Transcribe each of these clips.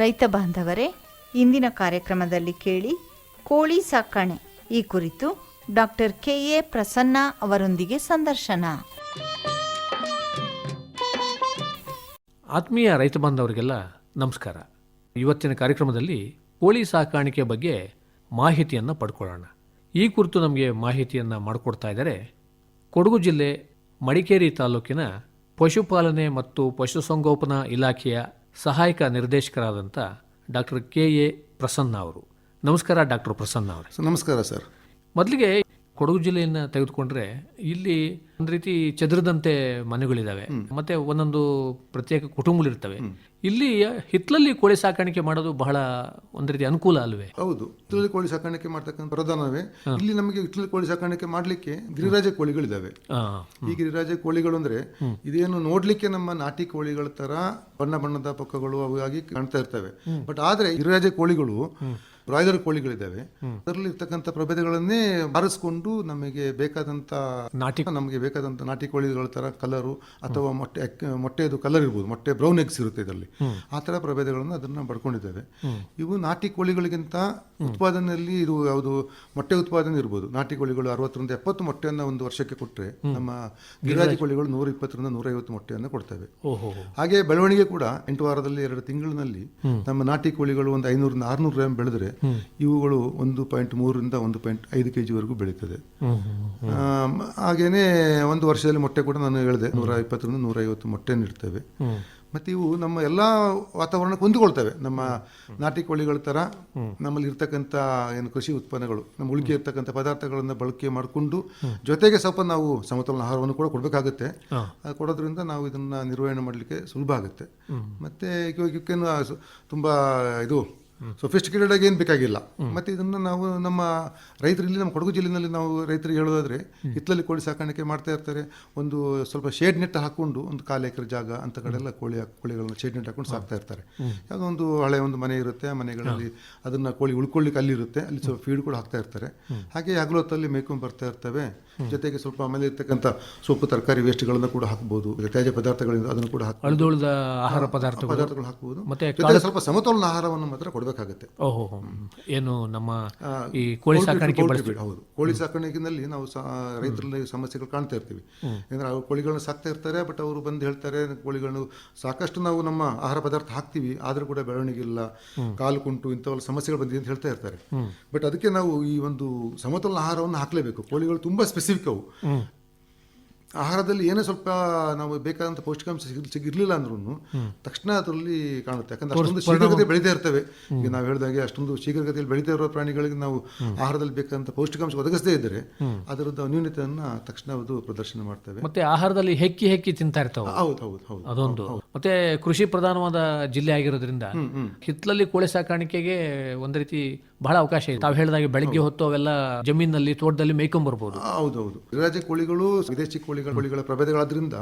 ರೈತ ಬಾಂಧವರೇ, ಇಂದಿನ ಕಾರ್ಯಕ್ರಮದಲ್ಲಿ ಕೇಳಿ ಕೋಳಿ ಸಾಕಣೆ. ಈ ಕುರಿತು ಡಾಕ್ಟರ್ ಕೆ ಎ ಪ್ರಸನ್ನ ಅವರೊಂದಿಗೆ ಸಂದರ್ಶನ. ಆತ್ಮೀಯ ರೈತ ಬಾಂಧವರಿಗೆಲ್ಲ ನಮಸ್ಕಾರ. ಇವತ್ತಿನ ಕಾರ್ಯಕ್ರಮದಲ್ಲಿ ಕೋಳಿ ಸಾಕಾಣಿಕೆ ಬಗ್ಗೆ ಮಾಹಿತಿಯನ್ನು ಪಡ್ಕೊಳ್ಳೋಣ. ಈ ಕುರಿತು ನಮಗೆ ಮಾಹಿತಿಯನ್ನು ಮಾಡಿಕೊಡ್ತಾ ಇದ್ದಾರೆ ಕೊಡಗು ಜಿಲ್ಲೆ ಮಡಿಕೇರಿ ತಾಲೂಕಿನ ಪಶುಪಾಲನೆ ಮತ್ತು ಪಶುಸಂಗೋಪನಾ ಇಲಾಖೆಯ ಸಹಾಯಕ ನಿರ್ದೇಶಕರಾದಂಥ ಡಾಕ್ಟರ್ ಕೆ ಎ ಪ್ರಸನ್ನ ಅವರು. ನಮಸ್ಕಾರ ಡಾಕ್ಟರ್ ಪ್ರಸನ್ನ ಅವರು. ನಮಸ್ಕಾರ ಸರ್. ಮೊದಲಿಗೆ ಕೊಡಗು ಜಿಲ್ಲೆಯನ್ನು ತೆಗೆದುಕೊಂಡ್ರೆ ಇಲ್ಲಿ ಒಂದು ರೀತಿ ಚದುರದಂತೆ ಮನೆಗಳಿದ್ದಾವೆ ಮತ್ತೆ ಒಂದೊಂದು ಪ್ರತ್ಯೇಕ ಕುಟುಂಬಗಳಿರ್ತವೆ. ಇಲ್ಲಿ ಹಿತ್ತಲಲ್ಲಿ ಕೋಳಿ ಸಾಕಾಣಿಕೆ ಮಾಡೋದು ಬಹಳ ಒಂದು ರೀತಿ ಅನುಕೂಲ ಅಲ್ವೇ? ಹೌದು. ಹಿತ್ತಲಲ್ಲಿ ಕೋಳಿ ಸಾಕಾಣಿಕೆ ಮಾಡ್ತಕ್ಕಂಥ ಪ್ರಧಾನವೇ. ಇಲ್ಲಿ ನಮಗೆ ಹಿತ್ತಲಲ್ಲಿ ಕೋಳಿ ಸಾಕಾಣಿಕೆ ಮಾಡ್ಲಿಕ್ಕೆ ಗಿರಿರಾಜ ಕೋಳಿಗಳಿದ್ದಾವೆ ಈ ಗಿರಿರಾಜ ಕೋಳಿಗಳು ಅಂದ್ರೆ ಇದೇನು ನೋಡ್ಲಿಕ್ಕೆ ನಮ್ಮ ನಾಟಿ ಕೋಳಿಗಳ ತರ ಬಣ್ಣ ಬಣ್ಣದ ಪಕ್ಕಗಳು ಅವು ಆಗಿ ಕಾಣ್ತಾ ಇರ್ತವೆ. ಬಟ್ ಆದ್ರೆ ಗಿರಿರಾಜ ಕೋಳಿಗಳು ಬ್ರಾಯ್ಲರ್ ಕೋಳಿಗಳಿದ್ದಾವೆ. ಅದರಲ್ಲಿ ಇರ್ತಕ್ಕಂಥ ಪ್ರಭೇದಗಳನ್ನೇ ಬಾರಿಸ್ಕೊಂಡು ನಮಗೆ ಬೇಕಾದಂಥ ನಾಟಿ ನಮಗೆ ಬೇಕಾದಂಥ ನಾಟಿ ಕೋಳಿಗಳ ತರ ಕಲರು ಅಥವಾ ಮೊಟ್ಟೆ ಮೊಟ್ಟೆದು ಕಲರ್ ಇರ್ಬೋದು. ಮೊಟ್ಟೆ ಬ್ರೌನ್ ಎಗ್ಸ್ ಇರುತ್ತೆ ಇದರಲ್ಲಿ. ಆ ತರ ಪ್ರಭೇದಗಳನ್ನು ಅದನ್ನ ಪಡ್ಕೊಂಡಿದ್ದೇವೆ. ಇವು ನಾಟಿ ಕೋಳಿಗಳಿಗಿಂತ ಉತ್ಪಾದನೆಯಲ್ಲಿ ಇದು ಯಾವುದು ಮೊಟ್ಟೆ ಉತ್ಪಾದನೆ ಇರ್ಬೋದು. ನಾಟಿ ಕೋಳಿಗಳು ಅರವತ್ತರಿಂದ ಎಪ್ಪತ್ತು ಮೊಟ್ಟೆಯನ್ನು ಒಂದು ವರ್ಷಕ್ಕೆ ಕೊಟ್ಟರೆ ನಮ್ಮ ಗಿರಿರಾಜಿ ಕೋಳಿಗಳು ನೂರ ಇಪ್ಪತ್ತರಿಂದ ನೂರ ಐವತ್ತು ಮೊಟ್ಟೆಯನ್ನು ಕೊಡ್ತವೆ. ಹಾಗೆ ಬೆಳವಣಿಗೆ ಕೂಡ ಎಂಟು ವಾರದಲ್ಲಿ ಎರಡು ತಿಂಗಳಿನಲ್ಲಿ ನಮ್ಮ ನಾಟಿ ಕೋಳಿಗಳು ಒಂದು ಐನೂರಿಂದ ಆರ್ನೂರು ಗ್ರಾಮ್ ಬೆಳೆದ್ರೆ ಇವುಗಳು ಒಂದು ಪಾಯಿಂಟ್ ಮೂರರಿಂದ ಒಂದು ಪಾಯಿಂಟ್ ಐದು ಕೆ ಜಿವರೆಗೂ ಬೆಳೀತದೆ. ಹಾಗೆಯೇ ಹಾಗೇನೆ ಒಂದು ವರ್ಷದಲ್ಲಿ ಮೊಟ್ಟೆ ಕೂಡ ನಾನು ಹೇಳಿದೆ ನೂರ ಇಪ್ಪತ್ತರಿಂದ ನೂರ ಐವತ್ತು ಮೊಟ್ಟೆ ನೀಡ್ತವೆ ಮತ್ತು ಇವು ನಮ್ಮ ಎಲ್ಲಾ ವಾತಾವರಣಕ್ಕೆ ಹೊಂದಿಕೊಳ್ತವೆ. ನಮ್ಮ ನಾಟಿ ಕೋಳಿಗಳ ತರ ನಮ್ಮಲ್ಲಿ ಇರ್ತಕ್ಕಂಥ ಏನು ಕೃಷಿ ಉತ್ಪನ್ನಗಳು ನಮ್ಮ ಉಳಿಕೆ ಇರ್ತಕ್ಕಂಥ ಪದಾರ್ಥಗಳನ್ನು ಬಳಕೆ ಮಾಡಿಕೊಂಡು ಜೊತೆಗೆ ಸ್ವಲ್ಪ ನಾವು ಸಮತೋಲನ ಆಹಾರವನ್ನು ಕೂಡ ಕೊಡಬೇಕಾಗುತ್ತೆ. ಅದು ಕೊಡೋದ್ರಿಂದ ನಾವು ಇದನ್ನ ನಿರ್ವಹಣೆ ಮಾಡಲಿಕ್ಕೆ ಸುಲಭ ಆಗುತ್ತೆ. ಮತ್ತೆ ಇವಾಗ ಇವಕ್ಕೇನು ತುಂಬಾ ಇದು ಸೊಫಿಸ್ಟಿಕೇಟೆಡ್ ಆಗಿ ಏನು ಬೇಕಾಗಿಲ್ಲ. ಮತ್ತೆ ಇದನ್ನು ನಾವು ನಮ್ಮ ರೈತರು ಇಲ್ಲಿ ನಮ್ಮ ಕೊಡಗು ಜಿಲ್ಲೆಯಲ್ಲಿ ನಾವು ರೈತರಿಗೆ ಹೇಳೋದಾದ್ರೆ ಹಿತ್ತಲಲ್ಲಿ ಕೋಳಿ ಸಾಕಾಣಿಕೆ ಮಾಡ್ತಾ ಇರ್ತಾರೆ. ಒಂದು ಸ್ವಲ್ಪ ಶೇಡ್ ನೆಟ್ ಹಾಕೊಂಡು ಒಂದು ಕಾಲು ಎಕರೆ ಜಾಗ ಅಂತ ಕಡೆಲ್ಲ ಕೋಳಿ ಹಾಕ್- ಕೋಳಿಗಳನ್ನ ಶೇಡ್ ನೆಟ್ ಹಾಕೊಂಡು ಸಾಕ್ತಾ ಇರ್ತಾರೆ. ಯಾವುದೋ ಒಂದು ಹಳೆ ಒಂದು ಮನೆ ಇರುತ್ತೆ. ಆ ಮನೆಗಳಲ್ಲಿ ಅದನ್ನ ಕೋಳಿ ಉಳ್ಕೊಳ್ಳಿಕ್ಕೆ ಅಲ್ಲಿ ಇರುತ್ತೆ. ಅಲ್ಲಿ ಸ್ವಲ್ಪ ಫೀಡ್ ಕೂಡ ಹಾಕ್ತಾ ಇರ್ತಾರೆ. ಹಾಗೆ ಹಗಲೊತ್ತಲ್ಲಿ ಮೇಯ್ಕೊಂಡು ಬರ್ತಾ ಇರ್ತವೆ. ಜೊತೆಗೆ ಸ್ವಲ್ಪ ಆಮೇಲೆ ಇರ್ತಕ್ಕಂಥ ಸೊಪ್ಪು ತರಕಾರಿ ವೇಸ್ಟ್ಗಳನ್ನ ಕೂಡ ಹಾಕ್ಬೋದು. ತ್ಯಾಜ್ಯ ಪದಾರ್ಥಗಳಿಂದ ಅದನ್ನು ಕೂಡ ಹಾಕಿ ಅಳಿದುಳಿದ ಆಹಾರ ಪದಾರ್ಥ ಪದಾರ್ಥಗಳು. ಹಾಕ್ಬೋದು. ಮತ್ತೆ ಜೊತೆಗೆ ಸ್ವಲ್ಪ ಸಮತೋಲನ ಆಹಾರವನ್ನು ಮಾತ್ರ ಕೊಡಬೇಕಾಗುತ್ತೆ. ಓಹೋ ಏನು ನಮ್ಮ ಈ ಕೋಳಿ ಸಾಕಾಣಿಕೆ ಹೌದು. ಕೋಳಿ ಸಾಕಾಣಿಕೆನಲ್ಲಿ ನಾವು ರೈತರಲ್ಲಿ ಸಮಸ್ಯೆಗಳು ಕಾಣ್ತಾ ಇರ್ತೀವಿ. ಯಾಕಂದ್ರೆ ಅವ್ರು ಕೋಳಿಗಳನ್ನ ಸಾಕ್ತಾ ಇರ್ತಾರೆ ಬಟ್ ಅವರು ಬಂದು ಹೇಳ್ತಾರೆ ಕೋಳಿಗಳನ್ನು ಸಾಕಷ್ಟು ನಾವು ನಮ್ಮ ಆಹಾರ ಪದಾರ್ಥ ಹಾಕ್ತಿವಿ ಆದ್ರೂ ಕೂಡ ಬೆಳವಣಿಗೆ ಇಲ್ಲ ಕಾಲು ಕುಂಟು ಇಂಥವೆಲ್ಲ ಸಮಸ್ಯೆಗಳು ಬಂದಿದೆ ಅಂತ ಹೇಳ್ತಾ ಇರ್ತಾರೆ. ಬಟ್ ಅದಕ್ಕೆ ನಾವು ಈ ಒಂದು ಸಮತೋಲನ ಆಹಾರವನ್ನು ಹಾಕಲೇಬೇಕು. ಕೋಳಿಗಳು ತುಂಬಾ ಸ್ಪೆಸಿಫಿಕ್ ಅವು ಆಹಾರದಲ್ಲಿ ಏನೇ ಸ್ವಲ್ಪ ನಾವು ಬೇಕಾದಂತ ಪೌಷ್ಟಿಕಾಂಶ ಸಿಗಿರಲಿಲ್ಲ ಅಂದ್ರೂ ತಕ್ಷಣ ಅದರಲ್ಲಿ ಕಾಣುತ್ತೆ. ಯಾಕಂದ್ರೆ ಅಷ್ಟೊಂದು ಶೀಘ್ರಗತಿ ಬೆಳೀತಾ ಇರ್ತವೆ. ಈಗ ನಾವು ಹೇಳಿದಾಗೆ ಅಷ್ಟೊಂದು ಶೀಘ್ರಗತಿಯಲ್ಲಿ ಬೆಳೀತಾ ಇರೋ ಪ್ರಾಣಿಗಳಿಗೆ ನಾವು ಆಹಾರದಲ್ಲಿ ಬೇಕಾದಂಥ ಪೌಷ್ಟಿಕಾಂಶ ಒದಗಿಸದೇ ಇದ್ದರೆ ಅದರದ್ದು ನ್ಯೂನತೆಯನ್ನ ತಕ್ಷಣ ಅದು ಪ್ರದರ್ಶನ ಮಾಡ್ತವೆ. ಮತ್ತೆ ಆಹಾರದಲ್ಲಿ ಹೆಕ್ಕಿ ಹೆಕ್ಕಿ ತಿಂತಾ ಇರ್ತಾವ. ಹೌದು ಹೌದು ಹೌದು ಅದೊಂದು. ಮತ್ತೆ ಕೃಷಿ ಪ್ರಧಾನವಾದ ಜಿಲ್ಲೆ ಆಗಿರೋದ್ರಿಂದ ಹಿತ್ತಲಲ್ಲಿ ಕೋಳಿ ಸಾಕಾಣಿಕೆಗೆ ಒಂದ್ ರೀತಿ ಬಹಳ ಅವಕಾಶ ಇದೆ. ತಾವು ಹೇಳಿದಾಗೆ ಬೆಳಗ್ಗೆ ಹೊತ್ತು ಅವೆಲ್ಲ ಜಮೀನಲ್ಲಿ ತೋಟದಲ್ಲಿ ಮೇಯ್ಕೊಂಡ್ ಬರ್ಬೋದು. ಹೌದು ರಾಜ್ಯ ಕೋಳಿಗಳು ವಿದೇಶಿ ಕೋಳಿಗಳ ಕೋಳಿಗಳ ಪ್ರಭೇದಗಳಾದ್ರಿಂದ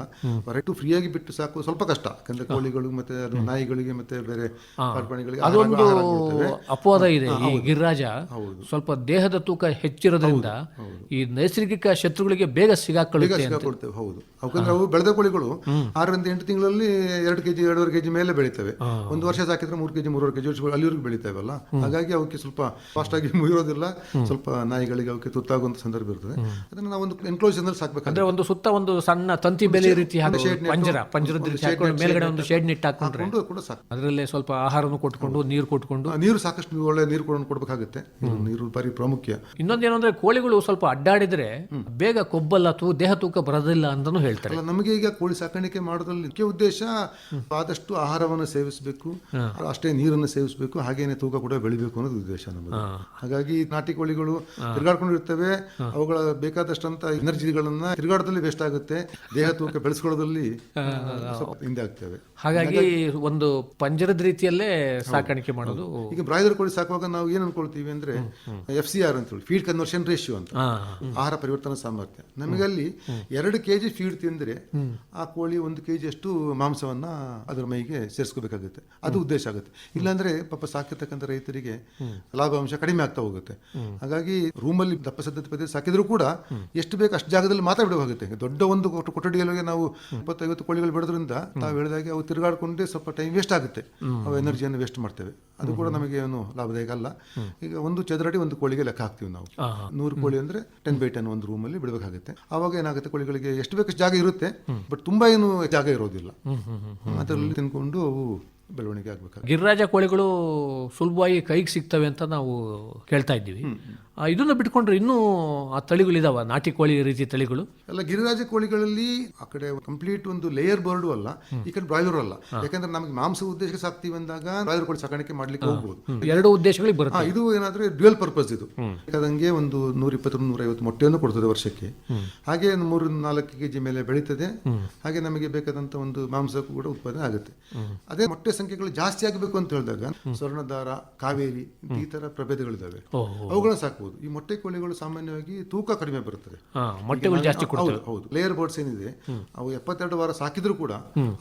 ಹೊರಟು ಫ್ರೀಯಾಗಿ ಬಿಟ್ಟು ಸಾಕು ಸ್ವಲ್ಪ ಕಷ್ಟ. ಯಾಕಂದ್ರೆ ಕೋಳಿಗಳು ಮತ್ತೆ ಅದು ನಾಯಿಗಳಿಗೆ ಮತ್ತೆ ಬೇರೆ ಅದೊಂದು ಅಪವಾದ ಇದೆ ಈ ಗಿರಿರಾಜ. ಸ್ವಲ್ಪ ದೇಹದ ತೂಕ ಹೆಚ್ಚಿರೋದ್ರಿಂದ ಈ ನೈಸರ್ಗಿಕ ಶತ್ರುಗಳಿಗೆ ಬೇಗ ಸಿಗಾಕೊಳ್ಳುತ್ತೆ ಹೌದು. ಯಾಕಂದ್ರೆ ಅವು ಬೆಳೆದ ಕೋಳಿಗಳು ಆರರಿಂದ ಎಂಟು ತಿಂಗಳಲ್ಲಿ ಎರಡು ಕೆಜಿ ಎರಡೂವರೆ ಕೆಜಿ ಮೇಲೆ ಬೆಳೀತವೆ. ಒಂದು ವರ್ಷ ಸಾಕಿದ್ರೆ ಮೂರು ಕೆಜಿ ಮೂರುವರೆ ಕೆಜಿ ಅಲ್ಲಿವರೆಗೂ ಬೆಳಿತಾವಲ್ಲ? ಹಾಗಾಗಿ ಅವಕ್ಕೆ ಸ್ವಲ್ಪ ಫಾಸ್ಟ್ ಆಗಿ ಮುಗಿರೋದಿಲ್ಲ ಸ್ವಲ್ಪ ನಾಯಿಗಳಿಗೆ ಅವಕ್ಕೆ ತುತ್ತಾಗುವಂತ ಸಂದರ್ಭ ಇರ್ತದೆ. ಅದನ್ನ ನಾವು ಒಂದು ಎನ್ಕ್ಲೋಸ್ ಸಾಕ್ಬೇಕು ಅಂದ್ರೆ ಒಂದು ಸುತ್ತ ಒಂದು ಸಣ್ಣ ತಂತಿ ಬೆಲೆ ರೀತಿ ಪಂಜರ ಪಂಜರದ ರೀತಿ ಹಾಕೊಂಡು ಮೇಲ್ಗಡೆ ಒಂದು ಶೇಡ್ ನೆಟ್ ಹಾಕೊಂಡ್ರೆ ಅದರಲ್ಲೇ ಸ್ವಲ್ಪ ಆಹಾರವನ್ನು ಕೊಟ್ಕೊಂಡು ನೀರು ಕೊಟ್ಕೊಂಡು. ನೀರು ಸಾಕಷ್ಟು ಒಳ್ಳೆ ನೀರು ಕೊಡಬೇಕಾಗುತ್ತೆ. ನೀರು- ಬಾರಿ ಪ್ರಾಮುಖ್ಯ. ಇನ್ನೊಂದೇನು ಅಂದ್ರೆ ಕೋಳಿಗಳು ಸ್ವಲ್ಪ ಅಡ್ಡಾಡಿದ್ರೆ ಬೇಗ ಕೊಬ್ಬಲ್ಲ ತೂ ದೇಹ ತೂಕ ಬರೋದಿಲ್ಲ ಅಂತಾನು ಹೇಳ್ತಾರೆ. ನಮಗೆ ಈಗ ಕೋಳಿ ಸಾಕಾಣಿಕೆ ಮಾಡೋದ್ರಲ್ಲಿ ಮುಖ್ಯ ಉದ್ದೇಶ ಆದಷ್ಟು ಆಹಾರವನ್ನು ಸೇವಿಸಬೇಕು ಅಷ್ಟೇ ನೀರನ್ನು ಸೇವಿಸಬೇಕು ಹಾಗೇನೆ ತೂಕ ಕೂಡ ಬೆಳಿಬೇಕು ಅನ್ನೋದು ಉದ್ದೇಶ ನಮ್ಮದು. ಹಾಗಾಗಿ ನಾಟಿ ಕೋಳಿಗಳು ತಿರುಗಾಡ್ಕೊಂಡಿರ್ತವೆ ಅವುಗಳ ಬೇಕಾದಷ್ಟಂತ ಎನರ್ಜಿಗಳನ್ನ ತಿರುಗಾಟದಲ್ಲಿ ವೇಸ್ಟ್ ಆಗುತ್ತೆ ದೇಹ ತೂಕ ಬೆಳೆಸ್ಕೊಳ್ಳೋದ್ರಲ್ಲಿ ಹಿಂದೆ ಆಗ್ತೇವೆ. ಹಾಗಾಗಿ ಒಂದು ಪಂಜರದ ರೀತಿಯಲ್ಲೇ ಸಾಕಾಣಿಕೆ ಮಾಡೋದು ಈಗ ಬ್ರಾಯ್ಲರ್ ಕೋಳಿ ಸಾಕುವಾಗ ನಾವು ಏನ್ ಅನ್ಕೊಳ್ತೀವಿ ಅಂದ್ರೆ ಎಫ್ ಸಿ ಆರ್ ಅಂತ ಹೇಳಿ ಫೀಡ್ ಕನ್ವರ್ಷನ್ ರೇಷಿಯೋ ಅಂತ. ಆಹಾರ ಪರಿವರ್ತನಾ ಸಾಮರ್ಥ್ಯ. ನಮಗೆ ಅಲ್ಲಿ ಎರಡು ಕೆಜಿ ಫೀಡ್ ತಿಂದ್ರೆ ಆ ಕೋಳಿ ಒಂದು ಕೆಜಿ ಅಷ್ಟು ಮಾಂಸವನ್ನ ಅದರ ಮೈಗೆ ಸೇರಿಸ್ಕೋಬೇಕಾಗುತ್ತೆ. ಅದು ಉದ್ದೇಶ ಆಗುತ್ತೆ. ಇಲ್ಲಾಂದ್ರೆ ಪಾಪ ಸಾಕಿರ್ತಕ್ಕಂಥ ರೈತರಿಗೆ ಲಾಭಾಂಶ ಕಡಿಮೆ ಆಗ್ತಾ ಹೋಗುತ್ತೆ. ಹಾಗಾಗಿ ರೂಮಲ್ಲಿ ದಪ್ಪ ಸದ್ದತೆ ಪದ್ಧತಿ ಸಾಕಿದ್ರು ಕೂಡ ಎಷ್ಟು ಬೇಕು ಅಷ್ಟು ಜಾಗದಲ್ಲಿ ಮಾತ್ರ ಬಿಡಬೇಕಾಗುತ್ತೆ ಈಗ ದೊಡ್ಡ ಒಂದು ಕೊಠ- ಕೊಠಡಿಯಲ್ಲಿ ನಾವು ಇಪ್ಪತ್ತೈವತ್ತು ಕೋಳಿಗಳು ಬಿಡೋದ್ರಿಂದ ತಾವು ಹೇಳಿದಾಗೆ ಅವು ತಿರುಗಾಡ್ಕೊಂಡ್ರೆ ಸ್ವಲ್ಪ ಟೈಮ್ ವೇಸ್ಟ್ ಆಗುತ್ತೆ. ಅವು ಎನರ್ಜಿಯನ್ನು ವೇಸ್ಟ್ ಮಾಡ್ತೇವೆ. ಅದು ಕೂಡ ನಮಗೆ ಏನು ಲಾಭದಾಯಕ ಅಲ್ಲ. ಈಗ ಒಂದು ಚದರಡಿ ಒಂದು ಕೋಳಿಗೆ ಲೆಕ್ಕ ಹಾಕ್ತೀವಿ ನಾವು. ನೂರು ಕೋಳಿ ಅಂದ್ರೆ ಟೆನ್ ಬೈ ಟೆನ್ ಒಂದು ರೂಮಲ್ಲಿ ಬಿಡಬೇಕಾಗುತ್ತೆ. ಆವಾಗ ಏನಾಗುತ್ತೆ ಕೋಳಿಗಳಿಗೆ ಎಷ್ಟು ಬೇಕಷ್ಟು ಜಾಗ ಇರುತ್ತೆ. ಬಟ್ ತುಂಬಾ ಏನು ಜಾಗ ಇರೋದಿಲ್ಲ. ಅದರಲ್ಲಿ ತಿನ್ಕೊಂಡು ಅವು ಬೆಳವಣಿಗೆ ಆಗ್ಬೇಕು ಗಿರಿರಾಜ ಕೋಳಿಗಳು ಸುಲಭವಾಗಿ ಕೈಗೆ ಸಿಗ್ತವೆ ಅಂತ ನಾವು ಕೇಳ್ತಾ ಇದ್ದೀವಿ. ಇದನ್ನ ಬಿಟ್ಕೊಂಡ್ರೆ ಇನ್ನೂ ಆ ತಳಿಗಳಿದಾವ ನಾಟಿ ಕೋಳಿ ರೀತಿ ತಳಿಗಳು? ಅಲ್ಲ ಗಿರಿರಾಜ ಕೋಳಿಗಳಲ್ಲಿ ಆ ಕಡೆ ಕಂಪ್ಲೀಟ್ ಒಂದು ಲೇಯರ್ ಬರ್ಡು ಅಲ್ಲ ಈ ಕಡೆ ಬ್ರಾಯ್ಲರ್ ಅಲ್ಲ. ಯಾಕಂದ್ರೆ ನಮಗೆ ಮಾಂಸ ಉದ್ದೇಶಕ್ಕೆ ಸಾಕ್ತೀವಿ ಅಂದಾಗ ಬ್ರಾಯ್ಲರ್ ಕೋಳಿ ಸಾಕಾಣಿಕೆ ಮಾಡ್ಲಿಕ್ಕೆ ಹೋಗ್ಬೋದು. ಎರಡು ಉದ್ದೇಶಗಳಿಗೆ ಬರುತ್ತೆ. ಇದು ಏನಾದ್ರೆ ಡ್ಯುಯಲ್ ಪರ್ಪಸ್ ಇದು. ಬೇಕಾದಂಗೆ ಒಂದು ನೂರ ಇಪ್ಪತ್ತು ನೂರ ಐವತ್ತು ಮೊಟ್ಟೆಯನ್ನು ಕೊಡ್ತದೆ ವರ್ಷಕ್ಕೆ. ಹಾಗೆ ಒಂದು ಮೂರು ನಾಲ್ಕು ಕೆಜಿ ಮೇಲೆ ಬೆಳೀತದೆ. ಹಾಗೆ ನಮಗೆ ಬೇಕಾದಂತ ಒಂದು ಮಾಂಸ ಕೂಡ ಉತ್ಪಾದನೆ ಆಗುತ್ತೆ. ಅದೇ ಮೊಟ್ಟೆ ಸಂಖ್ಯೆಗಳು ಜಾಸ್ತಿ ಆಗಬೇಕು ಅಂತ ಹೇಳಿದಾಗ ಸ್ವರ್ಣದಾರ ಕಾವೇರಿ ಈ ತರ ಪ್ರಭೇದಗಳಿದಾವೆ. ಅವುಗಳನ್ನ ಸಾಕಬಹುದು ಈ ಮೊಟ್ಟೆ ಕೋಳಿಗಳು ಸಾಮಾನ್ಯವಾಗಿ ತೂಕ ಕಡಿಮೆ ಬರುತ್ತದೆ. ಮೊಟ್ಟೆಗಳು ಜಾಸ್ತಿ ಹೌದು ಹೌದು. ಲೇಯರ್ ಬರ್ಡ್ಸ್ ಏನಿದೆ ಅವು ಎಪ್ಪತ್ತೆರಡು ವಾರ ಸಾಕಿದ್ರು ಕೂಡ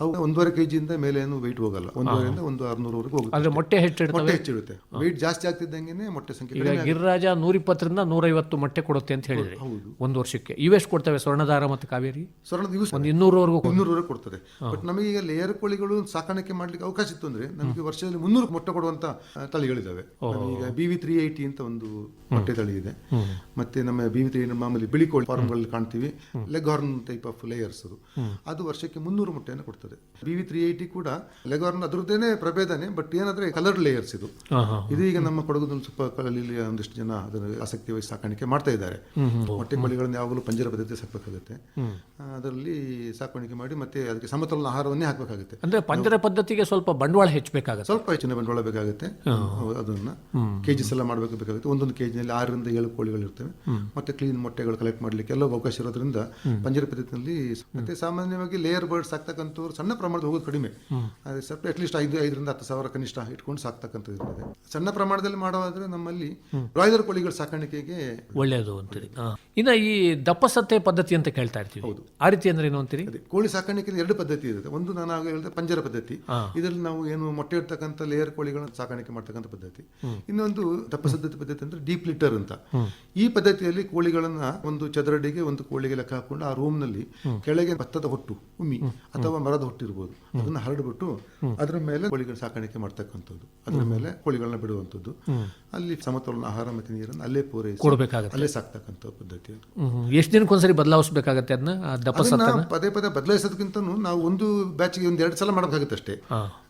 ಅವು ಒಂದೂವರೆ ಕೆಜಿಯಿಂದ ಮೇಲೆ ಏನು ವೆಯ್ಟ್ ಹೋಗಲ್ಲ. ಒಂದೂವರೆಯಿಂದ ಒಂದು ಆರ್ನೂರವರೆಗೂ ಹೋಗುತ್ತೆ. ಮೊಟ್ಟೆ ಹೆಚ್ಚಿಡ್ತವೆ ಮೊಟ್ಟೆ ಹೆಚ್ಚಿರುತ್ತೆ ವೆಯ್ಟ್ ಜಾಸ್ತಿ ಆಗ್ತಿದ್ದಂಗೆ ಮೊಟ್ಟೆ ಸಂಖ್ಯೆ ಗಿರಿರಾಜ ನೂರ ಇಪ್ಪತ್ತರಿಂದ ನೂರ ಐವತ್ತು ಮೊಟ್ಟೆ ಕೊಡುತ್ತೆ ಅಂತ ಹೇಳಿದ್ರೆ ಒಂದು ವರ್ಷಕ್ಕೆ. ಇವೆಷ್ಟು ಕೊಡ್ತವೆ? ಸ್ವರ್ಣದಾರ ಮತ್ತು ಕಾವೇರಿ? ಸ್ವರ್ಣ ಯೂಸ್ ಒಂದು ಇನ್ನೂರವರೆಗೂ ಮುನ್ನೂರವರೆಗೆ ಕೊಡ್ತದೆ. ಬಟ್ ನಮಗೆ ಈಗ ಲೇಯರ್ ಕೋಳಿಗಳು ಸಾಕಾಣಿಕೆ ಮಾಡ್ಲಿಕ್ಕೆ ಅವಕಾಶ ಇತ್ತು ಅಂದ್ರೆ ನಮಗೆ ವರ್ಷದಲ್ಲಿ ಮುನ್ನೂರು ಮೊಟ್ಟೆ ಕೊಡುವಂತ ತಳಿಗಳಿದ್ದಾವೆ ತಳಿಗಳಿದಾವೆ ಈಗ ಬಿ ವಿ ತ್ರೀ ಏಯ್ಟಿ ಅಂತ ಒಂದು ಮೊಟ್ಟೆ ತಳಿ ಇದೆ. ಮತ್ತೆ ನಮ್ಮ ಬಿ ತ್ರೀ ಮಾಮೂಲಿ ಬಿಳಿ ಕೋಳಿ ಫಾರ್ಮ್ಗಳಲ್ಲಿ ಕಾಣ್ತೀವಿ. ಲೆಗಾರ್ನ್ ಟೈಪ್ ಆಫ್ ಲೇಯರ್ಸ್ ಅದು. ಅದು ವರ್ಷಕ್ಕೆ ಮುನ್ನೂರು ಮೊಟ್ಟೆಯನ್ನು ಕೊಡ್ತದೆ. ಬಿ ವಿ ತ್ರೀ ಏಯ್ಟಿ ಕೂಡ ಲೆಗಾರ್ನ್ ಅದರದ್ದೇನೆ ಪ್ರಭೇದನೆ ಬಟ್ ಏನಾದ್ರೆ ಕಲರ್ ಲೇಯರ್ಸ್ ಇದು. ಇದು ಈಗ ನಮ್ಮ ಕೊಡಗುದಲ್ಲಿ ಸ್ವಲ್ಪ ಇಲ್ಲಿ ಒಂದಿಷ್ಟು ಜನ ಅದನ್ನು ಆಸಕ್ತಿ ವಹಿಸಿ ಸಾಕಾಣಿಕೆ ಮಾಡ್ತಾ ಇದ್ದಾರೆ. ಮೊಟ್ಟೆ ಮಳಿಗಳನ್ನು ಯಾವಾಗಲೂ ಪಂಜರ ಪದ್ಧತಿ ಸಾಕಬೇಕಾಗುತ್ತೆ. ಅದರಲ್ಲಿ ಸಾಕಾಣಿಕೆ ಮಾಡಿ ಮತ್ತೆ ಅದಕ್ಕೆ ಸಮತೋಲನ ಆಹಾರವನ್ನೇ ಹಾಕಬೇಕಾಗುತ್ತೆ. ಅಂದ್ರೆ ಪಂಜರ ಪದ್ಧತಿಗೆ ಸ್ವಲ್ಪ ಬಂಡವಾಳ ಹೆಚ್ಚಬೇಕಾಗುತ್ತೆ. ಸ್ವಲ್ಪ ಹೆಚ್ಚಿನ ಬಂಡವಾಳ ಬೇಕಾಗುತ್ತೆ. ಅದನ್ನ ಕೆಜಿಸ್ ಎಲ್ಲ ಮಾಡಬೇಕು ಬೇಕಾಗುತ್ತೆ ಒಂದೊಂದು ಕೆಜಿನಲ್ಲಿ ಆರರಿಂದ ಏಳು ಕೋಳಿಗಳು ಇರ್ತವೆ. ಮತ್ತೆ ಕ್ಲೀನ್ ಮೊಟ್ಟೆಗಳು ಕಲೆಕ್ಟ್ ಮಾಡ್ಲಿಕ್ಕೆ ಎಲ್ಲ ಅವಕಾಶ ಇರೋದ್ರಿಂದ ಪಂಜರ ಪದ್ಧತಿನಲ್ಲಿ ಮತ್ತೆ ಸಾಮಾನ್ಯವಾಗಿ ಲೇಯರ್ ಬರ್ಡ್ಸ್ ಸಾಕ್ತಕ್ಕಂಥವ್ರು ಸಣ್ಣ ಪ್ರಮಾಣದ ಹೋಗೋದು ಕಡಿಮೆ. ಅದೇ ಸ್ವಲ್ಪ ಅಟ್ಲೀಸ್ಟ್ ಐದು ಐದರಿಂದ ಹತ್ತು ಸಾವಿರ ಕನಿಷ್ಠ ಇಟ್ಕೊಂಡು ಸಾಕ್ತಕ್ಕಂಥದ್ದು ಇರ್ತದೆ. ಸಣ್ಣ ಪ್ರಮಾಣದಲ್ಲಿ ಮಾಡೋದಾದ್ರೆ ನಮ್ಮಲ್ಲಿ ಬ್ರಾಯ್ಲರ್ ಕೋಳಿಗಳ ಸಾಕಾಣಿಕೆಗೆ ಒಳ್ಳೆಯದು ಅಂತೇಳಿ ಇನ್ನು ಈ ಈ ದಪ್ಪಸತ್ತೆ ಪದ್ಧತಿ ಅಂತ ಕೇಳ್ತಾ ಇರ್ತೀವಿ. ಆ ರೀತಿ ಅಂದ್ರೆ ಏನು ಅಂತೀರಿ? ಅದೇ ಕೋಳಿ ಸಾಕಾಣಿಕೆ ಎರಡು ಪದ್ಧತಿ ಇರುತ್ತೆ. ಒಂದು ನಾನು ಆಗ ಹೇಳಿದ ಪಂಜರ ಪದ್ಧತಿ. ಇದರಲ್ಲಿ ನಾವು ಏನು ಮೊಟ್ಟೆ ಇರ್ತಕ್ಕಂಥ ಲೇಯರ್ ಕೋಳಿಗಳನ್ನ ಸಾಕಾಣಿಕೆ ಮಾಡ್ತಕ್ಕಂಥ ಪದ್ಧತಿ. ಇನ್ನೊಂದು ತಪ್ಪಸದ್ಧತಿ ಪದ್ಧತಿ ಅಂದ್ರೆ ಡೀಪ್ ಲಿಟರ್ ಅಂತ. ಈ ಪದ್ಧತಿಯಲ್ಲಿ ಕೋಳಿಗಳನ್ನ ಒಂದು ಚದರಡಿಗೆ ಒಂದು ಕೋಳಿಗೆ ಲೆಕ್ಕ ಹಾಕೊಂಡು ಆ ರೂಮ್ನಲ್ಲಿ ಕೆಳಗೆ ಭತ್ತದ ಹೊಟ್ಟು ಉಮ್ಮಿ ಅಥವಾ ಮರದ ಹೊಟ್ಟು ಇರಬಹುದು ಅದನ್ನ ಹರಡ್ಬಿಟ್ಟು ಅದರ ಮೇಲೆ ಕೋಳಿಗಳ ಸಾಕಾಣಿಕೆ ಮಾಡ್ತಕ್ಕಂಥದ್ದು. ಅದರ ಮೇಲೆ ಕೋಳಿಗಳನ್ನ ಬಿಡುವಂಥದ್ದು. ಅಲ್ಲಿ ಸಮತೋಲನ ಆಹಾರ ಮತ್ತೆ ನೀರನ್ನು ಅಲ್ಲೇ ಪೂರೈಸಿ. ಅಲ್ಲೇ ಸಾಕ್ತಕ್ಕಂಥ ಪದ್ಧತಿ. ಎಷ್ಟು ದಿನಕ್ಕೊಂದ್ಸರಿ ಬದಲಾವಿಸಬೇಕಾಗತ್ತೆ ಅದನ್ನ ಪದೇ ಪದೇ ಬದಲಾಯಿಸೋದಕ್ಕಿಂತ ನಾವು ಒಂದು ಬ್ಯಾಚ್ಗೆ ಒಂದ್ ಎರಡು ಸಲ ಮಾಡಬೇಕಾಗುತ್ತೆ ಅಷ್ಟೇ.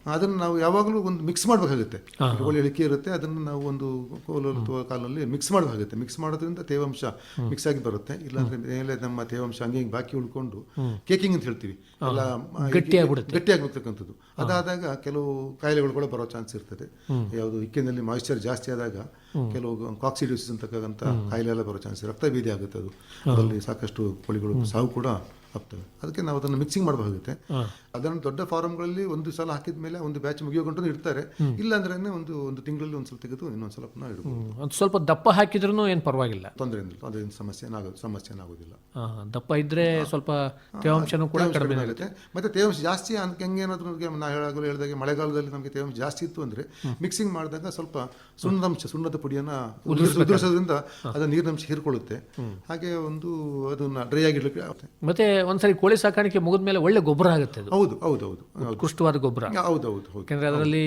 ಅದನ್ನು ನಾವು ಯಾವಾಗಲೂ ಒಂದು ಮಿಕ್ಸ್ ಮಾಡಬೇಕಾಗುತ್ತೆ. ಕೋಳಿ ಇಳಿಕೆ ಇರುತ್ತೆ. ಅದನ್ನು ನಾವು ಒಂದು ಕೋಲು ಅಥವಾ ಕಾಲಲ್ಲಿ ಮಿಕ್ಸ್ ಮಾಡಬೇಕಾಗುತ್ತೆ ಮಿಕ್ಸ್ ಮಾಡೋದ್ರಿಂದ ತೇವಾಂಶ ಮಿಕ್ಸ್ ಆಗಿ ಬರುತ್ತೆ. ಇಲ್ಲಾಂದ್ರೆ ಮೇಲೆ ನಮ್ಮ ತೇವಾಂಶ ಹಂಗೆ ಹಿಂಗೆ ಬಾಕಿ ಉಳ್ಕೊಂಡು ಕೇಕಿಂಗ್ ಅಂತ ಹೇಳ್ತೀವಿ. ಎಲ್ಲ ಆಗಿಬಿಡುತ್ತೆ. ಗಟ್ಟಿಯಾಗ್ಬಿಡುತ್ತೆ. ಗಟ್ಟಿಯಾಗ್ಬಿಡ್ತಕ್ಕಂಥದ್ದು ಅದಾದಾಗ ಕೆಲವು ಕಾಯಿಲೆಗಳು ಕೂಡ ಬರೋ ಚಾನ್ಸ್ ಇರ್ತದೆ. ಯಾವುದು ಇಕ್ಕಿನಲ್ಲಿ ಮಾಯಿಶ್ಚರ್ ಜಾಸ್ತಿ ಆದಾಗ ಕೆಲವು ಕಾಕ್ಸಿಡ್ಯೂಸಿಸ್ ಅಂತಕ್ಕಂಥ ಕಾಯಿಲೆ ಎಲ್ಲ ಬರೋ ಚಾನ್ಸ್ ರಕ್ತ ಬೀದಿ ಆಗುತ್ತೆ ಅದು. ಅದರಲ್ಲಿ ಸಾಕಷ್ಟು ಕೋಳಿಗಳು ಸಾವು ಕೂಡ ಆಗ್ತವೆ. ಅದಕ್ಕೆ ನಾವು ಅದನ್ನು ಮಿಕ್ಸಿಂಗ್ ಮಾಡಬೇಕಾಗುತ್ತೆ. ಅದನ್ನು ದೊಡ್ಡ ಫಾರಂಗಳಲ್ಲಿ ಒಂದು ಸಲ ಹಾಕಿದ ಮೇಲೆ ಒಂದು ಬ್ಯಾಚ್ ಮುಗಿಯೋಗಂಟು ಇರ್ತಾರೆ ಇಲ್ಲ ಅಂದ್ರೆ ಒಂದು ಒಂದು ತಿಂಗಳಲ್ಲಿ ಒಂದ್ಸಲ ತೆಗೆದು ಇನ್ನೊಂದ್ಸಲ ಪುನಃ ಇಡಬಹುದು ಒಂದು ಸ್ವಲ್ಪ ದಪ್ಪ ಹಾಕಿದ್ರೂ ಏನು ಪರವಾಗಿಲ್ಲ. ತೊಂದರೆ ಏನಿಲ್ಲ ಅದೇನು ಸಮಸ್ಯೆ ಏನಾಗೋದು ಸಮಸ್ಯೆ ಏನಾಗೋದಿಲ್ಲ. ದಪ್ಪ ಇದ್ರೆ ಸ್ವಲ್ಪ ತೇವಾಂಶನೂ ಕೂಡ ಕಡಿಮೆ ಆಗುತ್ತೆ. ಮತ್ತೆ ತೇವಾಂಶ ಜಾಸ್ತಿ ಹೆಂಗೆ ನಮಗೆ ನಾ ಹೇಳಾಗಲು ಹೇಳಿದಾಗೆ ಮಳೆಗಾಲದಲ್ಲಿ ನಮಗೆ ತೇವಾಂಶ ಜಾಸ್ತಿ ಇತ್ತು ಅಂದ್ರೆ ಮಿಕ್ಸಿಂಗ್ ಮಾಡಿದಾಗ ಸ್ವಲ್ಪ ಸುಣ್ಣದಂಶ ಸುಣ್ಣದ ಪುಡಿಯನ್ನ ಉದುರಿಸ್- ಉದುರಿಸೋದ್ರಿಂದ ಅದು ನೀರಿನಂಶ ಹೀರ್ಕೊಳ್ಳುತ್ತೆ. ಹಾಗೆ ಒಂದು ಅದನ್ನ ಡ್ರೈ ಆಗಿಡ್ಲಿಕ್ಕೆ ಮತ್ತೆ ಒಂದ್ಸರಿ ಕೋಳಿ ಸಾಕಾಣಿಕೆ ಮುಗಿದ ಮೇಲೆ ಒಳ್ಳೆ ಗೊಬ್ಬರ ಆಗುತ್ತೆ ಅದು. ಹೌದು. ಹೌದು ಹೌದು. ಹೌದು. ಉತ್ಕೃಷ್ಟವಾದ ಗೊಬ್ಬರ. ಹೌದು ಹೌದು ಹೌದು. ಯಾಕಂದ್ರೆ ಅದರಲ್ಲಿ